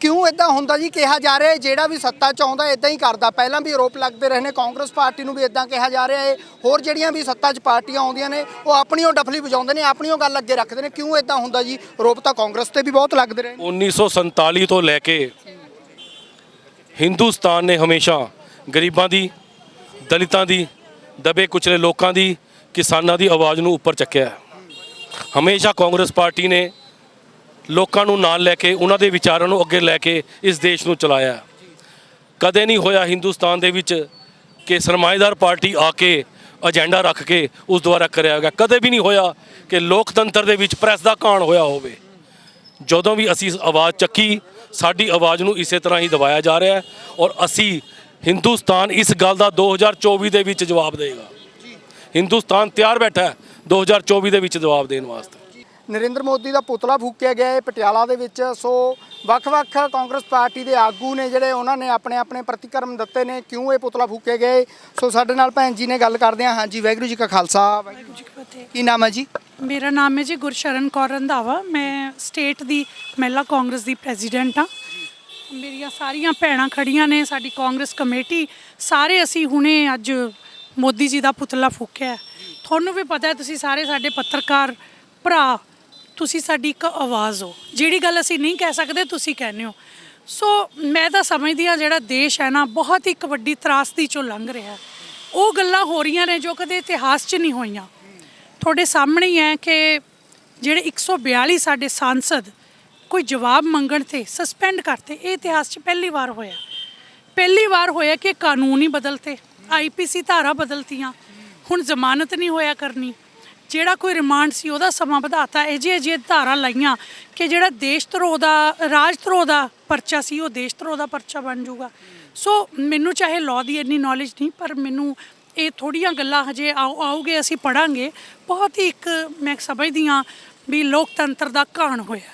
ਕਿਉਂ ਇਦਾਂ ਹੁੰਦਾ ਜੀ? ਕਿਹਾ ਜਾ ਰਿਹਾ ਹੈ, ਜਿਹੜਾ ਵੀ ਸੱਤਾ ਚ ਆਉਂਦਾ ਇਦਾਂ ਹੀ ਕਰਦਾ। ਪਹਿਲਾਂ ਵੀ ਆਰੋਪ ਲੱਗਦੇ ਰਹੇ ਨੇ, ਕਾਂਗਰਸ ਪਾਰਟੀ ਨੂੰ ਵੀ ਇਦਾਂ ਕਿਹਾ ਜਾ ਰਿਹਾ ਹੈ। ਹੋਰ ਜਿਹੜੀਆਂ ਵੀ ਸੱਤਾ 'ਚ ਪਾਰਟੀਆਂ ਆਉਂਦੀਆਂ ਨੇ, ਉਹ ਆਪਣੀ ਉਹ ਡਫਲੀ ਵਜਾਉਂਦੇ ਨੇ, ਆਪਣੀ ਉਹ ਗੱਲ ਅੱਗੇ ਰੱਖਦੇ ਨੇ। ਕਿਉਂ ਇਦਾਂ ਹੁੰਦਾ ਜੀ? ਆਰੋਪ ਤਾਂ ਕਾਂਗਰਸ ਤੇ ਵੀ ਬਹੁਤ ਲੱਗਦੇ ਰਹੇ ਨੇ। 1947 ਤੋਂ ਲੈ ਕੇ ਹਿੰਦੁਸਤਾਨ ਨੇ ਹਮੇਸ਼ਾ ਗਰੀਬਾਂ ਦੀ, ਦਲਿਤਾਂ ਦੀ, ਦਬੇ ਕੁਚਲੇ ਲੋਕਾਂ ਦੀ, ਕਿਸਾਨਾਂ ਦੀ ਆਵਾਜ਼ ਨੂੰ ਉੱਪਰ ਚੱਕਿਆ ਹਮੇਸ਼ਾ ਕਾਂਗਰਸ ਪਾਰਟੀ ਨੇ ਲੋਕਾਂ ਨੂੰ ਨਾਲ ਲੈ ਕੇ, ਉਹਨਾਂ ਦੇ ਵਿਚਾਰਾਂ ਨੂੰ ਅੱਗੇ ਲੈ ਕੇ ਇਸ ਦੇਸ਼ ਨੂੰ ਚਲਾਇਆ। ਕਦੇ ਨਹੀਂ ਹੋਇਆ ਹਿੰਦੁਸਤਾਨ ਦੇ ਵਿੱਚ ਕਿ ਸਰਮਾਏਦਾਰ ਪਾਰਟੀ ਆ ਕੇ ਏਜੰਡਾ ਰੱਖ ਕੇ ਉਸ ਦੁਆਰਾ ਕਰਿਆ ਗਿਆ। ਕਦੇ ਵੀ ਨਹੀਂ ਹੋਇਆ ਕਿ ਲੋਕਤੰਤਰ ਦੇ ਵਿੱਚ ਪ੍ਰੈਸ ਦਾ ਕਾਣ ਹੋਇਆ ਹੋਵੇ। ਜਦੋਂ ਵੀ ਅਸੀਂ ਆਵਾਜ਼ ਚੱਕੀ, ਸਾਡੀ ਆਵਾਜ਼ ਨੂੰ ਇਸੇ ਤਰ੍ਹਾਂ ਹੀ ਦਬਾਇਆ ਜਾ ਰਿਹਾ ਹੈ ਔਰ ਅਸੀਂ ਹਿੰਦੁਸਤਾਨ ਇਸ ਗੱਲ ਦਾ 2024 ਦੇ ਵਿੱਚ ਜਵਾਬ ਦੇਗਾ। ਹਿੰਦੁਸਤਾਨ ਤਿਆਰ ਬੈਠਾ ਹੈ 2024 ਦੇ ਵਿੱਚ ਜਵਾਬ ਦੇਣ ਵਾਸਤੇ। ਨਰਿੰਦਰ ਮੋਦੀ ਦਾ ਪੁਤਲਾ ਫੂਕਿਆ ਗਿਆ ਹੈ ਪਟਿਆਲਾ ਦੇ ਵਿੱਚ। ਸੋ ਵੱਖ-ਵੱਖ ਕਾਂਗਰਸ ਪਾਰਟੀ ਦੇ ਆਗੂ ਨੇ ਜਿਹੜੇ ਉਹਨਾਂ ਨੇ ਆਪਣੇ ਆਪਣੇ ਪ੍ਰਤੀਕਰਮ ਦਿੱਤੇ ਨੇ ਕਿਉਂ ਇਹ ਪੁਤਲਾ ਫੂਕਿਆ ਗਿਆ ਹੈ? ਸੋ ਸਾਡੇ ਨਾਲ ਭੈਣ ਜੀ ਨੇ ਗੱਲ ਕਰਦੇ ਹਾਂ। ਹਾਂਜੀ ਵਾਹਿਗੁਰੂ ਜੀ ਕਾ ਖਾਲਸਾ ਵਾਹਿਗੁਰੂ ਜੀ ਕੀ ਫਤਿਹ। ਕੀ ਨਾਮ ਹੈ ਜੀ? ਮੇਰਾ ਨਾਮ ਹੈ ਜੀ ਗੁਰਸ਼ਰਨ ਕੌਰ ਰੰਧਾਵਾ। ਮੈਂ ਸਟੇਟ ਦੀ ਮਹਿਲਾ ਕਾਂਗਰਸ ਦੀ ਪ੍ਰੈਜ਼ੀਡੈਂਟ ਹਾਂ। ਮੇਰੀਆਂ ਸਾਰੀਆਂ ਭੈਣਾਂ ਖੜੀਆਂ ਨੇ ਸਾਡੀ ਕਾਂਗਰਸ ਕਮੇਟੀ। ਸਾਰੇ ਅਸੀਂ ਹੁਣੇ ਅੱਜ ਮੋਦੀ ਜੀ ਦਾ ਪੁਤਲਾ ਫੂਕਿਆ। ਤੁਹਾਨੂੰ ਵੀ ਪਤਾ ਹੈ ਤੁਸੀਂ ਸਾਰੇ ਸਾਡੇ ਪੱਤਰਕਾਰ ਭਰਾ ਤੁਸੀਂ ਸਾਡੀ ਇੱਕ ਆਵਾਜ਼ ਹੋ। ਜਿਹੜੀ ਗੱਲ ਅਸੀਂ ਨਹੀਂ ਕਹਿ ਸਕਦੇ, ਤੁਸੀਂ ਕਹਿੰਦੇ ਹੋ। ਸੋ ਮੈਂ ਤਾਂ ਸਮਝਦੀ ਹਾਂ ਜਿਹੜਾ ਦੇਸ਼ ਹੈ ਨਾ, ਬਹੁਤ ਹੀ ਇੱਕ ਵੱਡੀ ਤਰਾਸਦੀ ਚੋਂ ਲੰਘ ਰਿਹਾ ਉਹ ਗੱਲਾਂ ਹੋ ਰਹੀਆਂ ਨੇ ਜੋ ਕਦੇ ਇਤਿਹਾਸ 'ਚ ਨਹੀਂ ਹੋਈਆਂ। ਤੁਹਾਡੇ ਸਾਹਮਣੇ ਹੀ ਹੈ ਕਿ ਜਿਹੜੇ 142 ਸਾਡੇ ਸਾਂਸਦ ਕੋਈ ਜਵਾਬ ਮੰਗਣ ਤੇ ਸਸਪੈਂਡ ਕਰਤੇ। ਇਹ ਇਤਿਹਾਸ 'ਚ ਪਹਿਲੀ ਵਾਰ ਹੋਇਆ। ਪਹਿਲੀ ਵਾਰ ਹੋਇਆ ਕਿ ਕਾਨੂੰਨ ਹੀ ਬਦਲਤੇ। ਆਈਪੀਸੀ ਧਾਰਾ ਬਦਲਤੀਆਂ। ਹੁਣ ਜ਼ਮਾਨਤ ਨਹੀਂ ਹੋਇਆ ਕਰਨੀ। ਜਿਹੜਾ ਕੋਈ ਰਿਮਾਂਡ ਸੀ ਉਹਦਾ ਸਮਾਂ ਵਧਾਤਾ। ਇਹ ਜੇ ਜੇ ਧਾਰਾ ਲਾਈਆਂ ਕਿ ਜਿਹੜਾ ਦੇਸ਼ ਧਰੋਹ ਦਾ, ਰਾਜ ਧਰੋਹ ਦਾ ਪਰਚਾ ਸੀ, ਉਹ ਦੇਸ਼ ਧਰੋਹ ਦਾ ਪਰਚਾ ਬਣ ਜਾਊਗਾ। ਸੋ ਮੈਨੂੰ ਚਾਹੇ ਲਾਅ ਦੀ ਇੰਨੀ ਨੌਲੇਜ ਨਹੀਂ, ਪਰ ਮੈਨੂੰ ਇਹ ਥੋੜੀਆਂ ਗੱਲਾਂ ਹਜੇ ਆਉ, ਆਉਗੇ, ਅਸੀਂ ਪੜਾਂਗੇ ਬਹੁਤ ਹੀ ਇੱਕ ਮੈਂ ਸਮਝਦੀ ਹਾਂ ਵੀ ਲੋਕਤੰਤਰ ਦਾ ਘਾਣ ਹੋਇਆ।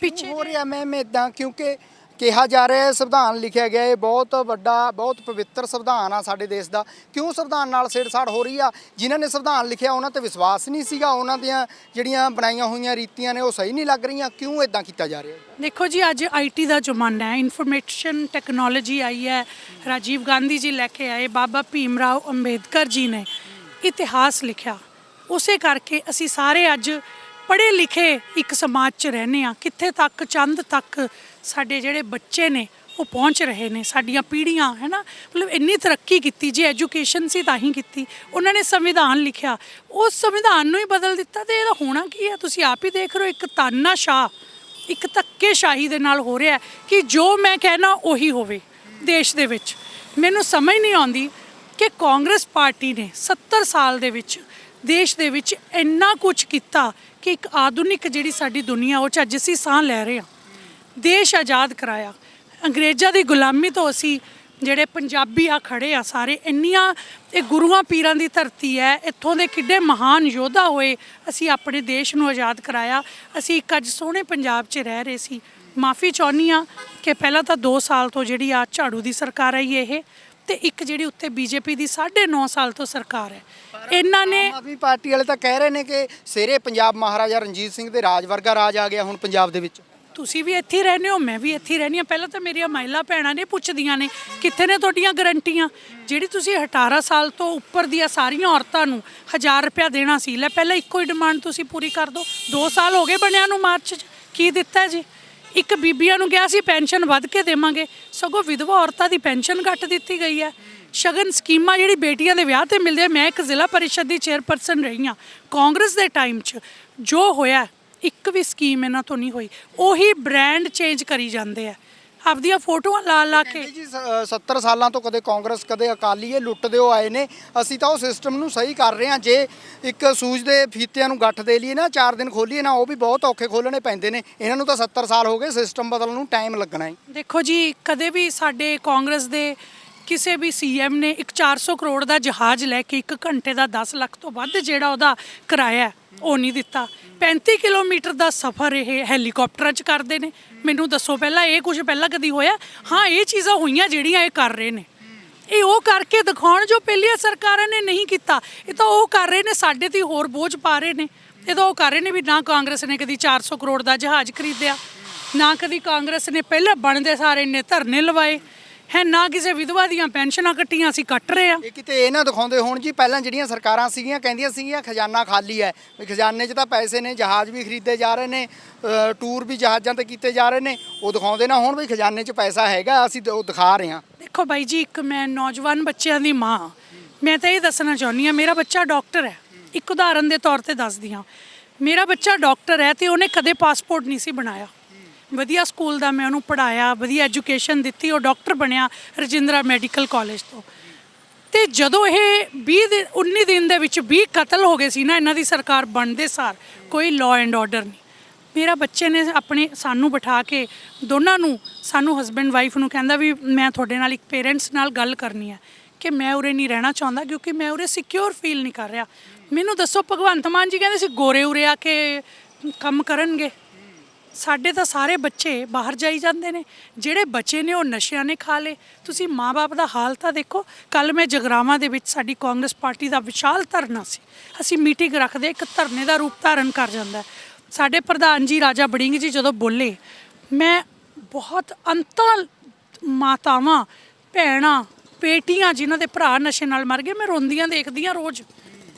ਪਿੱਛੇ ਹੋ ਰਿਹਾ ਮੈਮ ਇਦਾਂ ਕਿਉਂਕਿ ਕਿਹਾ ਜਾ ਰਿਹਾ ਹੈ, ਸੰਵਿਧਾਨ ਲਿਖਿਆ ਗਿਆ ਇਹ ਬਹੁਤ ਵੱਡਾ, ਬਹੁਤ ਪਵਿੱਤਰ ਸੰਵਿਧਾਨ ਆ ਸਾਡੇ ਦੇਸ਼ ਦਾ। ਕਿਉਂ ਸੰਵਿਧਾਨ ਨਾਲ ਛੇੜਛਾੜ ਹੋ ਰਹੀ ਆ? ਜਿਨ੍ਹਾਂ ਨੇ ਸੰਵਿਧਾਨ ਲਿਖਿਆ, ਉਹਨਾਂ ਤੇ ਵਿਸ਼ਵਾਸ ਨਹੀਂ ਸੀਗਾ। ਉਹਨਾਂ ਦੀਆਂ ਜਿਹੜੀਆਂ ਬਣਾਈਆਂ ਹੋਈਆਂ ਰੀਤੀਆਂ ਨੇ, ਉਹ ਸਹੀ ਨਹੀਂ ਲੱਗ ਰਹੀਆਂ। ਕਿਉਂ ਇਦਾਂ ਕੀਤਾ ਜਾ ਰਿਹਾ ਦੇਖੋ ਜੀ, ਅੱਜ ਆਈਟੀ ਦਾ ਜ਼ਮਾਨਾ ਹੈ। ਇਨਫੋਰਮੇਸ਼ਨ ਟੈਕਨੋਲੋਜੀ ਆਈ ਹੈ। ਰਾਜੀਵ ਗਾਂਧੀ ਜੀ ਲੈ ਕੇ ਆਏ, ਬਾਬਾ ਭੀਮ ਰਾਓ ਅੰਬੇਦਕਰ ਜੀ ਨੇ ਇਤਿਹਾਸ ਲਿਖਿਆ। ਉਸੇ ਕਰਕੇ ਅਸੀਂ ਸਾਰੇ ਅੱਜ ਪੜ੍ਹੇ ਲਿਖੇ ਇੱਕ ਸਮਾਜ 'ਚ ਰਹਿੰਦੇ ਆ ਕਿੱਥੇ ਤੱਕ, ਚੰਦ ਤੱਕ ਸਾਡੇ ਜਿਹੜੇ ਬੱਚੇ ਨੇ, ਉਹ ਪਹੁੰਚ ਰਹੇ ਨੇ, ਸਾਡੀਆਂ ਪੀੜ੍ਹੀਆਂ ਹੈ ਨਾ ਮਤਲਬ ਇੰਨੀ ਤਰੱਕੀ ਕੀਤੀ, ਜੇ ਐਜੂਕੇਸ਼ਨ ਸੀ ਤਾਂ ਹੀ ਕੀਤੀ। ਉਹਨਾਂ ਨੇ ਸੰਵਿਧਾਨ ਲਿਖਿਆ। ਉਸ ਸੰਵਿਧਾਨ ਨੂੰ ਹੀ ਬਦਲ ਦਿੱਤਾ ਤੇ ਇਹਦਾ ਹੋਣਾ ਕੀ ਹੈ? ਤੁਸੀਂ ਆਪ ਹੀ ਦੇਖ ਰਹੇ ਹੋ, ਇੱਕ ਤਾਨਾਸ਼ਾਹ, ਇੱਕ ਧੱਕੇਸ਼ਾਹੀ ਦੇ ਨਾਲ ਹੋ ਰਿਹਾ ਕਿ ਜੋ ਮੈਂ ਕਹਿਣਾ ਉਹੀ ਹੋਵੇ ਦੇਸ਼ ਦੇ ਵਿੱਚ। ਮੈਨੂੰ ਸਮਝ ਨਹੀਂ ਆਉਂਦੀ ਕਿ ਕਾਂਗਰਸ ਪਾਰਟੀ ਨੇ 70 ਸਾਲ ਦੇ ਵਿੱਚ ਦੇਸ਼ ਦੇ ਵਿੱਚ ਇੰਨਾ ਕੁਝ ਕੀਤਾ ਕਿ ਇੱਕ ਆਧੁਨਿਕ ਜਿਹੜੀ ਸਾਡੀ ਦੁਨੀਆ, ਉਹ 'ਚ ਅੱਜ ਅਸੀਂ ਸਾਹ ਲੈ ਰਹੇ ਹਾਂ। ਦੇਸ਼ ਆਜ਼ਾਦ ਕਰਾਇਆ। ਅੰਗਰੇਜ਼ਾਂ ਦੀ ਗੁਲਾਮੀ ਤੋਂ ਅਸੀਂ ਜਿਹੜੇ ਪੰਜਾਬੀ ਆ ਖੜੇ ਆ ਸਾਰੇ ਇੰਨੀਆਂ ਇਹ ਗੁਰੂਆਂ ਪੀਰਾਂ ਦੀ ਧਰਤੀ ਹੈ ਇੱਥੋਂ ਦੇ ਕਿੱਡੇ ਮਹਾਨ ਯੋਧਾ ਹੋਏ ਅਸੀਂ ਆਪਣੇ ਦੇਸ਼ ਨੂੰ ਆਜ਼ਾਦ ਕਰਾਇਆ। ਅਸੀਂ ਇੱਕ ਅੱਜ ਸੋਹਣੇ ਪੰਜਾਬ 'ਚ ਰਹਿ ਰਹੇ ਸੀ। ਮਾਫੀ ਚਾਹੁੰਦੀ ਆ ਕਿ ਪਹਿਲਾਂ ਤਾਂ 2 ਸਾਲ ਤੋਂ ਜਿਹੜੀ ਆ ਝਾੜੂ ਦੀ ਸਰਕਾਰ ਆਈ ਇਹ ਤੇ ਇੱਕ ਜਿਹੜੀ ਉੱਤੇ ਬੀਜੇਪੀ ਦੀ 9.5 ਸਾਲ ਤੋਂ ਸਰਕਾਰ ਹੈ। ਇਹਨਾਂ ਨੇ ਆਮ ਆਦਮੀ ਪਾਰਟੀ ਵਾਲੇ ਤਾਂ ਕਹਿ ਰਹੇ ਨੇ ਕਿ ਸਿਰੇ ਪੰਜਾਬ ਮਹਾਰਾਜਾ ਰਣਜੀਤ ਸਿੰਘ ਦੇ ਰਾਜ ਵਰਗਾ ਰਾਜ ਆ ਗਿਆ ਹੁਣ ਪੰਜਾਬ ਦੇ ਵਿੱਚ। ਤੁਸੀਂ ਵੀ ਇੱਥੇ ਹੀ ਰਹਿੰਦੇ ਹੋ, ਮੈਂ ਵੀ ਇੱਥੇ ਹੀ ਰਹਿੰਦੀ ਹਾਂ। ਪਹਿਲਾਂ ਤਾਂ ਮੇਰੀਆਂ ਮਹਿਲਾ ਭੈਣਾਂ ਨੇ ਪੁੱਛਦੀਆਂ ਨੇ, ਕਿੱਥੇ ਨੇ ਤੁਹਾਡੀਆਂ ਗਰੰਟੀਆਂ? ਜਿਹੜੀ ਤੁਸੀਂ 18 ਸਾਲ ਤੋਂ ਉੱਪਰ ਦੀਆਂ ਸਾਰੀਆਂ ਔਰਤਾਂ ਨੂੰ 1000 ਰੁਪਇਆ ਦੇਣਾ ਸੀ, ਲੈ ਪਹਿਲਾਂ ਇੱਕੋ ਹੀ ਡਿਮਾਂਡ ਤੁਸੀਂ ਪੂਰੀ ਕਰ ਦਿਓ। 2 ਸਾਲ ਹੋ ਗਏ ਬਣਿਆ ਨੂੰ ਮਾਰਚ 'ਚ, ਕੀ ਦਿੱਤਾ ਜੀ? ਇੱਕ ਬੀਬੀਆਂ ਨੂੰ ਕਿਹਾ ਸੀ, ਪੈਨਸ਼ਨ ਵੱਧ ਕੇ ਦੇਵਾਂਗੇ। ਸਗੋਂ ਵਿਧਵਾ ਔਰਤਾਂ ਦੀ ਪੈਨਸ਼ਨ ਘੱਟ ਦਿੱਤੀ ਗਈ ਹੈ। ਸ਼ਗਨ ਸਕੀਮਾਂ ਜਿਹੜੀ ਬੇਟੀਆਂ ਦੇ ਵਿਆਹ ਤੇ ਮਿਲਦੇ ਮੈਂ ਇੱਕ ਜ਼ਿਲ੍ਹਾ ਪਰਿਸ਼ਦ ਦੀ ਚੇਅਰਪਰਸਨ ਰਹੀ ਹਾਂ। ਕਾਂਗਰਸ ਦੇ ਟਾਈਮ 'ਚ ਜੋ ਹੋਇਆ ਇੱਕ ਵੀ ਸਕੀਮ ਇਹਨਾਂ ਤੋਂ ਨਹੀਂ ਹੋਈ। ਉਹੀ ਬ੍ਰਾਂਡ ਚੇਂਜ ਕਰੀ ਜਾਂਦੇ ਆ। ਆਪਦੀਆਂ ਫੋਟੋਆਂ ਲਾ ਲਾ ਕੇ ਜੀ ਸ- ਅ, 70 ਸਾਲਾਂ ਤੋਂ ਕਦੇ ਕਾਂਗਰਸ ਕਦੇ ਅਕਾਲੀ ਇਹ ਲੁੱਟਦੇ ਹੋ ਆਏ ਨੇ। ਅਸੀਂ ਤਾਂ ਉਹ ਸਿਸਟਮ ਨੂੰ ਸਹੀ ਕਰ ਰਹੇ ਹਾਂ। ਜੇ ਇੱਕ ਸੂਜ ਦੇ ਫੀਤਿਆਂ ਨੂੰ ਗੱਠ ਦੇ ਲਈਏ ਨਾ 4 ਦਿਨ ਖੋਲੀਏ ਨਾ ਉਹ ਵੀ ਬਹੁਤ ਔਖੇ ਖੋਲਣੇ ਪੈਂਦੇ ਨੇ। ਇਹਨਾਂ ਨੂੰ ਤਾਂ 70 ਸਾਲ ਹੋ ਗਏ ਸਿਸਟਮ ਬਦਲਣ ਨੂੰ ਟਾਈਮ ਲੱਗਣਾ ਹੈ। ਦੇਖੋ ਜੀ ਕਦੇ ਵੀ ਸਾਡੇ ਕਾਂਗਰਸ ਦੇ ਕਿਸੇ ਵੀ ਸੀਐਮ ਨੇ ਇੱਕ 400 ਕਰੋੜ ਦਾ ਜਹਾਜ਼ ਲੈ ਕੇ ਇੱਕ ਘੰਟੇ ਦਾ 10 ਲੱਖ ਤੋਂ ਵੱਧ ਜਿਹੜਾ ਉਹਦਾ ਕਿਰਾਇਆ ਉਹ ਨਹੀਂ ਦਿੱਤਾ। 35 ਕਿਲੋਮੀਟਰ ਦਾ ਸਫ਼ਰ ਇਹ ਹੈਲੀਕਾਪਟਰਾਂ 'ਚ ਕਰਦੇ ਨੇ। ਮੈਨੂੰ ਦੱਸੋ ਪਹਿਲਾਂ, ਇਹ ਕੁਝ ਪਹਿਲਾਂ ਕਦੀ ਹੋਇਆ? ਹਾਂ, ਇਹ ਚੀਜ਼ਾਂ ਹੋਈਆਂ ਜਿਹੜੀਆਂ ਇਹ ਕਰ ਰਹੇ ਨੇ। ਇਹ ਉਹ ਕਰਕੇ ਦਿਖਾਉਣ ਜੋ ਪਹਿਲੀਆਂ ਸਰਕਾਰਾਂ ਨੇ ਨਹੀਂ ਕੀਤਾ। ਇਹ ਤਾਂ ਉਹ ਕਰ ਰਹੇ ਨੇ, ਸਾਡੇ ਤੇ ਹੋਰ ਬੋਝ ਪਾ ਰਹੇ ਨੇ। ਇਹ ਤਾਂ ਉਹ ਕਰ ਰਹੇ ਨੇ ਵੀ ਨਾ ਕਾਂਗਰਸ ਨੇ ਕਦੀ 400 ਕਰੋੜ ਦਾ ਜਹਾਜ਼ ਖਰੀਦਿਆ, ਨਾ ਕਦੀ ਕਾਂਗਰਸ ਨੇ ਪਹਿਲਾਂ ਬਣਦੇ ਸਾਰੇ ਨੇ ਧਰਨੇ ਲਵਾਏ। ਹੈ ਨਾ ਕਿਸੇ ਵਿਧਵਾ ਦੀਆਂ ਪੈਨਸ਼ਨਾਂ ਕੱਟੀਆਂ ਅਸੀਂ ਕੱਟ ਰਹੇ ਆ। ਇਹ ਕਿਤੇ ਇਹ ਨਾ ਦਿਖਾਉਂਦੇ ਹੋਣ ਜੀ ਪਹਿਲਾਂ ਜਿਹੜੀਆਂ ਸਰਕਾਰਾਂ ਸੀਗੀਆਂ ਕਹਿੰਦੀਆਂ ਸੀਗੀਆਂ ਖਜ਼ਾਨਾ ਖਾਲੀ ਹੈ। ਵੀ ਖਜ਼ਾਨੇ 'ਚ ਤਾਂ ਪੈਸੇ ਨੇ ਜਹਾਜ਼ ਵੀ ਖਰੀਦੇ ਜਾ ਰਹੇ ਨੇ ਅ, ਟੂਰ ਵੀ ਜਹਾਜ਼ਾਂ ਤੇ ਕੀਤੇ ਜਾ ਰਹੇ ਨੇ। ਉਹ ਦਿਖਾਉਂਦੇ ਨਾ ਹੁਣ ਵੀ ਖਜ਼ਾਨੇ 'ਚ ਪੈਸਾ ਹੈਗਾ ਅਸੀਂ ਤਾਂ ਉਹ ਦਿਖਾ ਰਹੇ ਹਾਂ। ਦੇਖੋ ਬਾਈ ਜੀ ਇੱਕ ਮੈਂ ਨੌਜਵਾਨ ਬੱਚਿਆਂ ਦੀ ਮਾਂ ਹਾਂ। ਮੈਂ ਤਾਂ ਇਹ ਦੱਸਣਾ ਚਾਹੁੰਦੀ ਹਾਂ ਮੇਰਾ ਬੱਚਾ ਡਾਕਟਰ ਹੈ। ਇੱਕ ਉਦਾਹਰਨ ਦੇ ਤੌਰ ਤੇ ਦੱਸਦੀ ਹਾਂ। ਮੇਰਾ ਬੱਚਾ ਡਾਕਟਰ ਹੈ ਤੇ ਉਹਨੇ ਕਦੇ ਪਾਸਪੋਰਟ ਨਹੀਂ ਸੀ ਬਣਾਇਆ। ਵਧੀਆ ਸਕੂਲ ਦਾ ਮੈਂ ਉਹਨੂੰ ਪੜਾਇਆ ਵਧੀਆ ਐਜੂਕੇਸ਼ਨ ਦਿੱਤੀ, ਉਹ ਡਾਕਟਰ ਬਣਿਆ ਰਜਿੰਦਰਾ ਮੈਡੀਕਲ ਕਾਲਜ ਤੋਂ। ਤੇ ਜਦੋਂ ਇਹ 20 ਦਿਨ 19 ਦਿਨ ਦੇ ਵਿੱਚ 20 ਕਤਲ ਹੋ ਗਏ ਸੀ ਨਾ, ਇਹਨਾਂ ਦੀ ਸਰਕਾਰ ਬਣਦੇ ਸਾਰ, ਕੋਈ ਲਾਅ ਐਂਡ ਆਰਡਰ ਨਹੀਂ। ਮੇਰਾ ਬੱਚੇ ਨੇ ਆਪਣੇ ਸਾਨੂੰ ਬਿਠਾ ਕੇ ਦੋਨਾਂ ਨੂੰ, ਸਾਨੂੰ ਹਸਬੈਂਡ ਵਾਈਫ ਨੂੰ ਕਹਿੰਦਾ ਵੀ ਮੈਂ ਤੁਹਾਡੇ ਨਾਲ ਇੱਕ ਪੇਰੈਂਟਸ ਨਾਲ ਗੱਲ ਕਰਨੀ ਹੈ ਕਿ ਮੈਂ ਉਰੇ ਨਹੀਂ ਰਹਿਣਾ ਚਾਹੁੰਦਾ ਕਿਉਂਕਿ ਮੈਂ ਉਰੇ ਸਿਕਿਉਰ ਫੀਲ ਨਹੀਂ ਕਰ ਰਿਹਾ। ਮੈਨੂੰ ਦੱਸੋ, ਭਗਵੰਤ ਮਾਨ ਜੀ ਕਹਿੰਦੇ ਸੀ, ਗੋਰੇ ਉਰੇ ਆ ਕੇ ਕੰਮ ਕਰਨਗੇ। ਸਾਡੇ ਤਾਂ ਸਾਰੇ ਬੱਚੇ ਬਾਹਰ ਜਾਈ ਜਾਂਦੇ ਨੇ। ਜਿਹੜੇ ਬੱਚੇ ਨੇ ਉਹ ਨਸ਼ਿਆਂ ਨੇ ਖਾ ਲਏ। ਤੁਸੀਂ ਮਾਪੇ ਦਾ ਹਾਲ ਤਾਂ ਦੇਖੋ। ਕੱਲ ਮੈਂ ਜਗਰਾਵਾਂ ਦੇ ਵਿੱਚ ਸਾਡੀ ਕਾਂਗਰਸ ਪਾਰਟੀ ਦਾ ਵਿਸ਼ਾਲ ਧਰਨਾ ਸੀ। ਅਸੀਂ ਮੀਟਿੰਗ ਰੱਖਦੇ, ਇੱਕ ਧਰਨੇ ਦਾ ਰੂਪ ਧਾਰਨ ਕਰ ਜਾਂਦਾ। ਸਾਡੇ ਪ੍ਰਧਾਨ ਜੀ ਰਾਜਾ ਬੜਿੰਗ ਜੀ ਜਦੋਂ ਬੋਲੇ, ਮੈਂ ਬਹੁਤ ਅੰਤਾਂ ਮਾਤਾਵਾਂ, ਭੈਣਾਂ, ਬੇਟੀਆਂ ਜਿਨ੍ਹਾਂ ਦੇ ਭਰਾ ਨਸ਼ੇ ਨਾਲ ਮਰ ਗਏ, ਮੈਂ ਰੋਂਦੀਆਂ ਦੇਖਦੀਆਂ ਰੋਜ਼।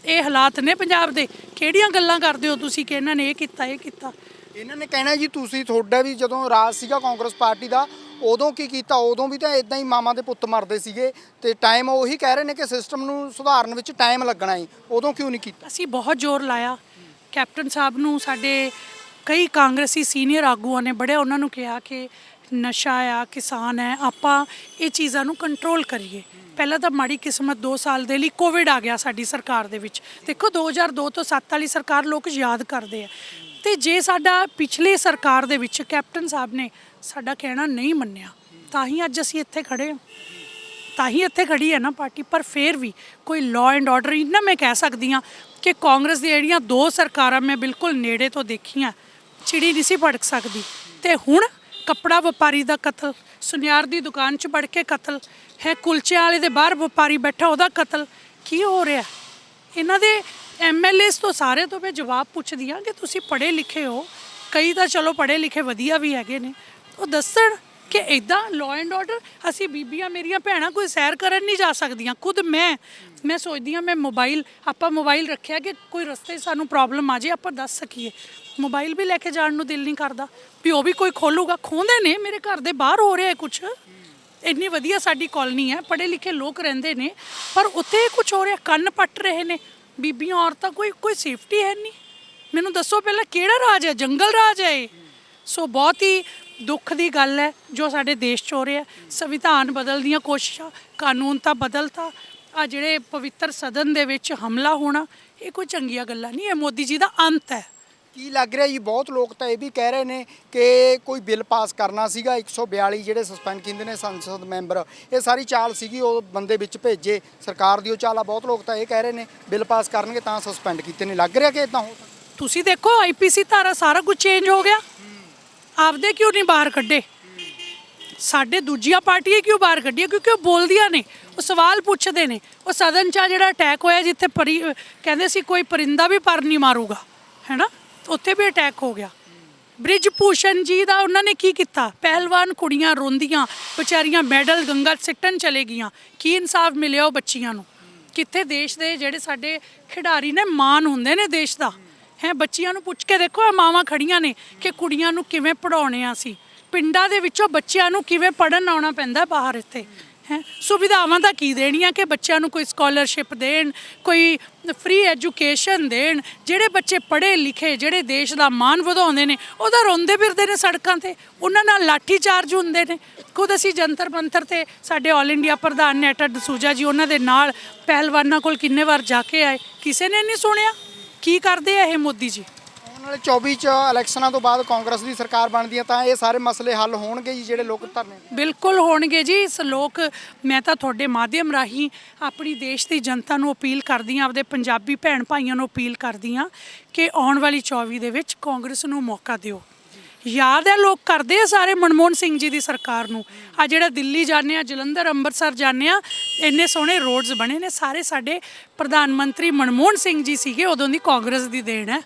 ਇਹ ਹਾਲਾਤ ਨੇ ਪੰਜਾਬ ਦੇ। ਕਿਹੜੀਆਂ ਗੱਲਾਂ ਕਰਦੇ ਹੋ ਤੁਸੀਂ ਕਿ ਇਹਨਾਂ ਨੇ ਇਹ ਕੀਤਾ ਇਹ ਕੀਤਾ? ਇਹਨਾਂ ਨੇ ਕਹਿਣਾ ਜੀ, ਤੁਸੀਂ ਤੁਹਾਡਾ ਵੀ ਜਦੋਂ ਰਾਜ ਸੀਗਾ ਕਾਂਗਰਸ ਪਾਰਟੀ ਦਾ, ਉਦੋਂ ਕੀ ਕੀਤਾ? ਉਦੋਂ ਵੀ ਤਾਂ ਇਦਾਂ ਹੀ ਮਾਮਾ ਦੇ ਪੁੱਤ ਮਰਦੇ ਸੀਗੇ ਤੇ ਟਾਈਮ ਉਹੀ ਕਹਿ ਰਹੇ ਨੇ ਕਿ ਸਿਸਟਮ ਨੂੰ ਸੁਧਾਰਨ ਵਿੱਚ ਟਾਈਮ ਲੱਗਣਾ ਹੈ ਉਦੋਂ ਕਿਉਂ ਨਹੀਂ ਕੀਤਾ? ਅਸੀਂ ਬਹੁਤ ਜ਼ੋਰ ਲਾਇਆ। ਕੈਪਟਨ ਸਾਹਿਬ ਨੂੰ ਸਾਡੇ ਕਈ ਕਾਂਗਰਸੀ ਸੀਨੀਅਰ ਆਗੂਆਂ ਨੇ ਬੜੇ ਉਹਨਾਂ ਨੂੰ ਕਿਹਾ ਕਿ ਨਸ਼ਾ ਆ, ਕਿਸਾਨ ਹੈ ਆਪਾਂ ਇਹ ਚੀਜ਼ਾਂ ਨੂੰ ਕੰਟਰੋਲ ਕਰੀਏ। ਪਹਿਲਾਂ ਤਾਂ ਮਾੜੀ ਕਿਸਮਤ 2 ਸਾਲ ਦੇ ਲਈ ਕੋਵਿਡ ਆ ਗਿਆ ਸਾਡੀ ਸਰਕਾਰ ਦੇ ਵਿੱਚ। ਦੇਖੋ 2002 ਤੋਂ 7 ਵਾਲੀ ਸਰਕਾਰ ਲੋਕ ਯਾਦ ਕਰਦੇ ਆ। ਤੇ ਜੇ ਸਾਡਾ ਪਿਛਲੀ ਸਰਕਾਰ ਦੇ ਵਿੱਚ ਕੈਪਟਨ ਸਾਹਿਬ ਨੇ ਸਾਡਾ ਕਹਿਣਾ ਨਹੀਂ ਮੰਨਿਆ, ਤਾਂ ਹੀ ਅੱਜ ਅਸੀਂ ਇੱਥੇ ਖੜੇ ਹਾਂ। ਤਾਂ ਹੀ ਇੱਥੇ ਖੜੀ ਹੈ ਨਾ ਪਾਰਟੀ, ਪਰ ਫੇਰ ਵੀ ਕੋਈ ਲਾਅ ਐਂਡ ਆਰਡਰ ਇੰਨਾ ਮੈਂ ਕਹਿ ਸਕਦੀ ਹਾਂ ਕਿ ਕਾਂਗਰਸ ਦੀਆਂ ਜਿਹੜੀਆਂ ਦੋ ਸਰਕਾਰਾਂ ਮੈਂ ਬਿਲਕੁਲ ਨੇੜੇ ਤੋਂ ਦੇਖੀਆਂ, ਚਿੜੀ ਨਹੀਂ ਸੀ ਭੜਕ ਸਕਦੀ। ਤੇ ਹੁਣ ਕੱਪੜਾ ਵਪਾਰੀ ਦਾ ਕਤਲ, ਸੁਨਿਆਰ ਦੀ ਦੁਕਾਨ 'ਚ ਵੜ ਕੇ ਕਤਲ, ਹੈ ਕੁਲਚੇ ਵਾਲੇ ਦੇ ਬਾਹਰ ਵਪਾਰੀ ਬੈਠਾ ਉਹਦਾ ਕਤਲ, ਕੀ ਹੋ ਰਿਹਾ? ਇਹਨਾਂ ਦੇ ਐਮਐਲਏਸ ਤੋਂ ਸਾਰੇ ਤੋਂ ਮੈਂ ਜਵਾਬ ਪੁੱਛਦੀ ਹਾਂ ਕਿ ਤੁਸੀਂ ਪੜ੍ਹੇ ਲਿਖੇ ਹੋ। ਕਈ ਤਾਂ ਚਲੋ ਪੜ੍ਹੇ ਲਿਖੇ ਵਧੀਆ ਵੀ ਹੈਗੇ ਨੇ। ਉਹ ਦੱਸਣ ਕਿ ਇਦਾਂ ਲਾਅ ਐਂਡ ਆਰਡਰ ਅਸੀਂ ਬੀਬੀਆਂ ਮੇਰੀਆਂ ਭੈਣਾਂ ਕੋਈ ਸੈਰ ਕਰਨ ਨਹੀਂ ਜਾ ਸਕਦੀਆਂ। ਖੁਦ ਮੈਂ ਮੈਂ ਸੋਚਦੀ ਹਾਂ ਮੈਂ ਮੋਬਾਈਲ ਆਪਾਂ ਮੋਬਾਈਲ ਰੱਖਿਆ ਕਿ ਕੋਈ ਰਸਤੇ 'ਚ ਸਾਨੂੰ ਪ੍ਰੋਬਲਮ ਆ ਜੇ, ਆਪਾਂ ਦੱਸ ਸਕੀਏ। ਮੋਬਾਈਲ ਵੀ ਲੈ ਕੇ ਜਾਣ ਨੂੰ ਦਿਲ ਨਹੀਂ ਕਰਦਾ। ਵੀ ਉਹ ਵੀ ਕੋਈ ਖੋਲੂਗਾ। ਖੋਂਦੇ ਨੇ, ਮੇਰੇ ਘਰ ਦੇ ਬਾਹਰ ਹੋ ਰਿਹਾ ਕੁਝ ਇੰਨੀ ਵਧੀਆ ਸਾਡੀ ਕਾਲਨੀ ਹੈ, ਪੜ੍ਹੇ ਲਿਖੇ ਲੋਕ ਰਹਿੰਦੇ ਨੇ। ਪਰ ਉੱਥੇ ਕੁਝ ਹੋ ਰਿਹਾ, ਕੰਨ ਪੱਟ ਰਹੇ ਨੇ। ਬੀਬੀਆਂ, ਔਰਤਾਂ, ਕੋਈ ਕੋਈ ਸੇਫਟੀ ਹੈ ਨਹੀਂ। ਮੈਨੂੰ ਦੱਸੋ ਪਹਿਲਾਂ ਕਿਹੜਾ ਰਾਜ ਹੈ? ਜੰਗਲ ਰਾਜ ਹੈ ਇਹ। ਸੋ ਬਹੁਤ ਹੀ ਦੁੱਖ ਦੀ ਗੱਲ ਹੈ ਜੋ ਸਾਡੇ ਦੇਸ਼ 'ਚ ਹੋ ਰਿਹਾ। ਸੰਵਿਧਾਨ ਬਦਲ ਦੀਆਂ ਕੋਸ਼ਿਸ਼ਾਂ, ਕਾਨੂੰਨ ਤਾਂ ਬਦਲਤਾ। ਆ ਜਿਹੜੇ ਪਵਿੱਤਰ ਸਦਨ ਦੇ ਵਿੱਚ ਹਮਲਾ ਹੋਣਾ, ਇਹ ਕੋਈ ਚੰਗੀਆਂ ਗੱਲਾਂ ਨਹੀਂ ਇਹ ਮੋਦੀ ਜੀ ਦਾ ਅੰਤ ਹੈ। ਕੀ ਲੱਗ ਰਿਹਾ ਜੀ? ਬਹੁਤ ਲੋਕ ਤਾਂ ਇਹ ਵੀ ਕਹਿ ਰਹੇ ਨੇ ਕਿ ਕੋਈ ਬਿੱਲ ਪਾਸ ਕਰਨਾ ਸੀਗਾ 142 ਜਿਹੜੇ ਸਸਪੈਂਡ ਕੀਤੇ ਨੇ ਸੰਸਦ ਮੈਂਬਰ, ਇਹ ਸਾਰੀ ਚਾਲ ਸੀਗੀ ਉਹ ਬੰਦੇ ਵਿੱਚ ਭੇਜੇ, ਸਰਕਾਰ ਦੀ ਉਹ ਚਾਲ ਆ, ਬਹੁਤ ਲੋਕ ਤਾਂ ਇਹ ਕਹਿ ਰਹੇ ਨੇ ਬਿੱਲ ਪਾਸ ਕਰਨਗੇ ਤਾਂ ਸਸਪੈਂਡ ਕੀਤੇ ਨੇ। ਲੱਗ ਰਿਹਾ ਕਿ ਇਦਾਂ ਹੋ ਸਕਦਾ? ਤੁਸੀਂ ਦੇਖੋ ਆਈਪੀਸੀ ਧਾਰਾ ਸਾਰਾ ਕੁਝ ਚੇਂਜ ਹੋ ਗਿਆ। ਆਪਦੇ ਕਿਉਂ ਨਹੀਂ ਬਾਹਰ ਕੱਢੇ? ਸਾਡੇ ਦੂਜੀਆਂ ਪਾਰਟੀਆਂ ਕਿਉਂ ਬਾਹਰ ਕੱਢੀਆਂ? ਕਿਉਂਕਿ ਉਹ ਬੋਲਦੀਆਂ ਨੇ, ਉਹ ਸਵਾਲ ਪੁੱਛਦੇ ਨੇ। ਉਹ ਸਦਨ 'ਚ ਆ ਜਿਹੜਾ ਅਟੈਕ ਹੋਇਆ ਜਿੱਥੇ ਪਰੀ ਕਹਿੰਦੇ ਸੀ ਕੋਈ ਪਰਿੰਦਾ ਵੀ ਪਰ ਨਹੀਂ ਮਾਰੂਗਾ, ਹੈਨਾ? ਉੱਥੇ ਵੀ ਅਟੈਕ ਹੋ ਗਿਆ। ਬ੍ਰਿਜ ਭੂਸ਼ਣ ਜੀ ਦਾ ਉਹਨਾਂ ਨੇ ਕੀ ਕੀਤਾ? ਪਹਿਲਵਾਨ ਕੁੜੀਆਂ ਰੋਂਦੀਆਂ, ਵਿਚਾਰੀਆਂ ਮੈਡਲ ਗੰਗਾ ਸਿੱਟਣ ਚਲੇ ਗਈਆਂ। ਕੀ ਇਨਸਾਫ ਮਿਲਿਆ ਉਹ ਬੱਚੀਆਂ ਨੂੰ? ਕਿੱਥੇ ਦੇਸ਼ ਦੇ ਜਿਹੜੇ ਸਾਡੇ ਖਿਡਾਰੀ ਨੇ ਮਾਨ ਹੁੰਦੇ ਨੇ ਦੇਸ਼ ਦਾ? ਹੈ, ਬੱਚੀਆਂ ਨੂੰ ਪੁੱਛ ਕੇ ਦੇਖੋ ਇਹ ਮਾਵਾਂ ਖੜੀਆਂ ਨੇ ਕਿ ਕੁੜੀਆਂ ਨੂੰ ਕਿਵੇਂ ਪੜਾਉਣੇ ਆ ਅਸੀਂ? ਪਿੰਡਾਂ ਦੇ ਵਿੱਚੋਂ ਬੱਚਿਆਂ ਨੂੰ ਕਿਵੇਂ ਪੜਨ ਆਉਣਾ ਪੈਂਦਾ ਬਾਹਰ ਇੱਥੇ? ਹੈ। ਸੁਵਿਧਾਵਾਂ ਤਾਂ ਕੀ ਦੇਣੀਆਂ ਕਿ ਬੱਚਿਆਂ ਨੂੰ ਕੋਈ ਸਕਾਲਰਸ਼ਿਪ ਦੇਣ, ਕੋਈ ਫ੍ਰੀ ਐਜੂਕੇਸ਼ਨ ਦੇਣ? ਜਿਹੜੇ ਬੱਚੇ ਪੜ੍ਹੇ ਲਿਖੇ, ਜਿਹੜੇ ਦੇਸ਼ ਦਾ ਮਾਣ ਵਧਾਉਂਦੇ ਨੇ ਉਹਦਾ ਰੋਂਦੇ ਫਿਰਦੇ ਨੇ ਸੜਕਾਂ ਤੇ। ਉਹਨਾਂ ਨਾਲ ਲਾਠੀ ਚਾਰਜ ਹੁੰਦੇ ਨੇ। ਖੁਦ ਅਸੀਂ ਜੰਤਰ ਮੰਤਰ ਤੇ ਸਾਡੇ 올 ਇੰਡੀਆ ਪ੍ਰਧਾਨ ਨੇਟਾ ਡਸੂਜਾ ਜੀ ਉਹਨਾਂ ਦੇ ਨਾਲ ਪਹਿਲਵਾਨਾਂ ਕੋਲ ਕਿੰਨੇ ਵਾਰ ਜਾ ਕੇ ਆਏ। ਕਿਸੇ ਨੇ ਨਹੀਂ ਸੁਣਿਆ। ਕੀ ਕਰਦੇ ਆ ਇਹ ਮੋਦੀ ਜੀ? ਵਾਲੇ 24 ਚ ਇਲੈਕਸ਼ਨਾਂ ਤੋਂ ਬਾਅਦ ਕਾਂਗਰਸ ਦੀ ਸਰਕਾਰ ਬਣਦੀ ਹੈ, ਤਾਂ ਇਹ ਸਾਰੇ ਮਸਲੇ ਹੱਲ ਹੋਣਗੇ ਜੀ ਜਿਹੜੇ ਲੋਕ ਧਰਨੇ ਬਿਲਕੁਲ ਹੋਣਗੇ ਜੀ। ਇਸ ਲੋਕ, ਮੈਂ ਤਾਂ ਤੁਹਾਡੇ ਮਾਧਿਅਮ ਰਾਹੀਂ ਆਪਣੀ ਦੇਸ਼ ਦੀ ਜਨਤਾ ਨੂੰ ਅਪੀਲ ਕਰਦੀ ਹਾਂ, ਆਪਦੇ ਪੰਜਾਬੀ ਭੈਣ ਭਾਈਆਂ ਨੂੰ ਅਪੀਲ ਕਰਦੀ ਹਾਂ ਕਿ ਆਉਣ ਵਾਲੀ 24 ਦੇ ਵਿੱਚ ਕਾਂਗਰਸ ਨੂੰ ਮੌਕਾ ਦਿਓ। ਯਾਦ ਹੈ ਲੋਕ ਕਰਦੇ ਆ ਸਾਰੇ ਮਨਮੋਹਨ ਸਿੰਘ ਜੀ ਦੀ ਸਰਕਾਰ ਨੂੰ। ਆ ਜਿਹੜਾ ਦਿੱਲੀ ਜਾਂਦੇ ਆ, ਜਲੰਧਰ, ਅੰਮ੍ਰਿਤਸਰ ਜਾਂਦੇ ਆ, ਇੰਨੇ ਸੋਹਣੇ ਰੋਡਸ ਬਣੇ ਨੇ। ਸਾਰੇ ਸਾਡੇ ਪ੍ਰਧਾਨ ਮੰਤਰੀ ਮਨਮੋਹਨ ਸਿੰਘ ਜੀ ਸੀਗੇ, ਉਦੋਂ ਦੀ ਕਾਂਗਰਸ ਦੀ ਦੇਣ ਹੈ।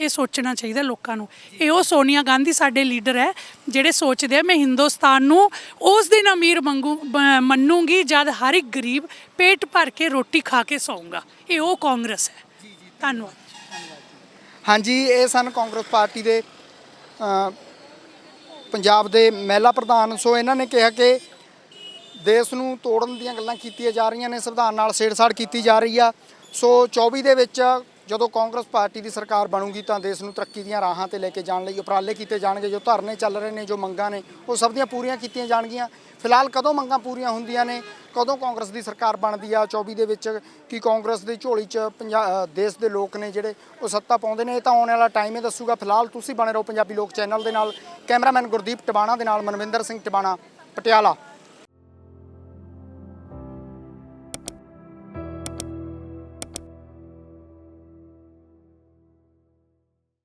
ਇਹ ਸੋਚਣਾ ਚਾਹੀਦਾ ਲੋਕਾਂ ਨੂੰ। ਇਹ ਉਹ ਸੋਨੀਆ ਗਾਂਧੀ ਸਾਡੇ ਲੀਡਰ ਹੈ, ਜਿਹੜੇ ਸੋਚਦੇ ਆ, ਮੈਂ ਹਿੰਦੁਸਤਾਨ ਨੂੰ ਉਸ ਦਿਨ ਅਮੀਰ ਮੰਗੂ, ਬ- ਮੰਨੂਗੀ ਜਦ ਹਰ ਇੱਕ ਗਰੀਬ ਪੇਟ ਭਰ ਕੇ ਰੋਟੀ ਖਾ ਕੇ ਸੌਂਗਾ ਇਹ ਉਹ ਕਾਂਗਰਸ ਹੈ। ਧੰਨਵਾਦ। ਹਾਂਜੀ, ਇਹ ਸਨ ਕਾਂਗਰਸ ਪਾਰਟੀ ਦੇ ਪੰਜਾਬ ਦੇ ਮਹਿਲਾ ਪ੍ਰਧਾਨ। ਸੋ ਇਹਨਾਂ ਨੇ ਕਿਹਾ ਕਿ ਦੇਸ਼ ਨੂੰ ਤੋੜਨ ਦੀਆਂ ਗੱਲਾਂ ਕੀਤੀਆਂ ਜਾ ਰਹੀਆਂ ਨੇ, ਸੰਵਿਧਾਨ ਨਾਲ ਛੇੜਛਾੜ ਕੀਤੀ ਜਾ ਰਹੀ ਆ। ਸੋ 24 ਦੇ ਵਿੱਚ ਜਦੋਂ ਕਾਂਗਰਸ ਪਾਰਟੀ ਦੀ ਸਰਕਾਰ ਬਣੂਗੀ ਤਾਂ ਦੇਸ਼ ਨੂੰ ਤਰੱਕੀ ਦੀਆਂ ਰਾਹਾਂ ਤੇ ਲੈ ਕੇ ਜਾਣ ਲਈ ਉਪਰਾਲੇ ਕੀਤੇ ਜਾਣਗੇ, ਜੋ ਧਰਨੇ ਚੱਲ ਰਹੇ ਨੇ, ਜੋ ਮੰਗਾਂ ਨੇ, ਉਹ ਸਭ ਦੀਆਂ ਪੂਰੀਆਂ ਕੀਤੀਆਂ ਜਾਣਗੀਆਂ। ਫਿਲਹਾਲ ਕਦੋਂ ਮੰਗਾਂ ਪੂਰੀਆਂ ਹੁੰਦੀਆਂ ਨੇ, ਕਦੋਂ ਕਾਂਗਰਸ ਦੀ ਸਰਕਾਰ ਬਣਦੀ ਆ? 24 ਦੇ ਵਿੱਚ ਕੀ ਕਾਂਗਰਸ ਦੀ ਝੋਲੀ 'ਚ ਪੰਜਾ- ਦੇਸ਼ ਦੇ ਲੋਕ ਨੇ ਜਿਹੜੇ ਉਹ ਸੱਤਾ ਪਾਉਂਦੇ ਨੇ, ਇਹ ਤਾਂ ਆਉਣ ਵਾਲਾ ਟਾਈਮ ਹੀ ਦੱਸੂਗਾ। ਫਿਲਹਾਲ ਤੁਸੀਂ ਬਣੇ ਰਹੋ ਪੰਜਾਬੀ ਲੋਕ ਚੈਨਲ ਦੇ ਨਾਲ। ਕੈਮਰਾਮੈਨ ਗੁਰਦੀਪ ਟਿਵਾਣਾ ਦੇ ਨਾਲ ਮਨਵਿੰਦਰ ਸਿੰਘ ਟਿਵਾਣਾ, ਪਟਿਆਲਾ।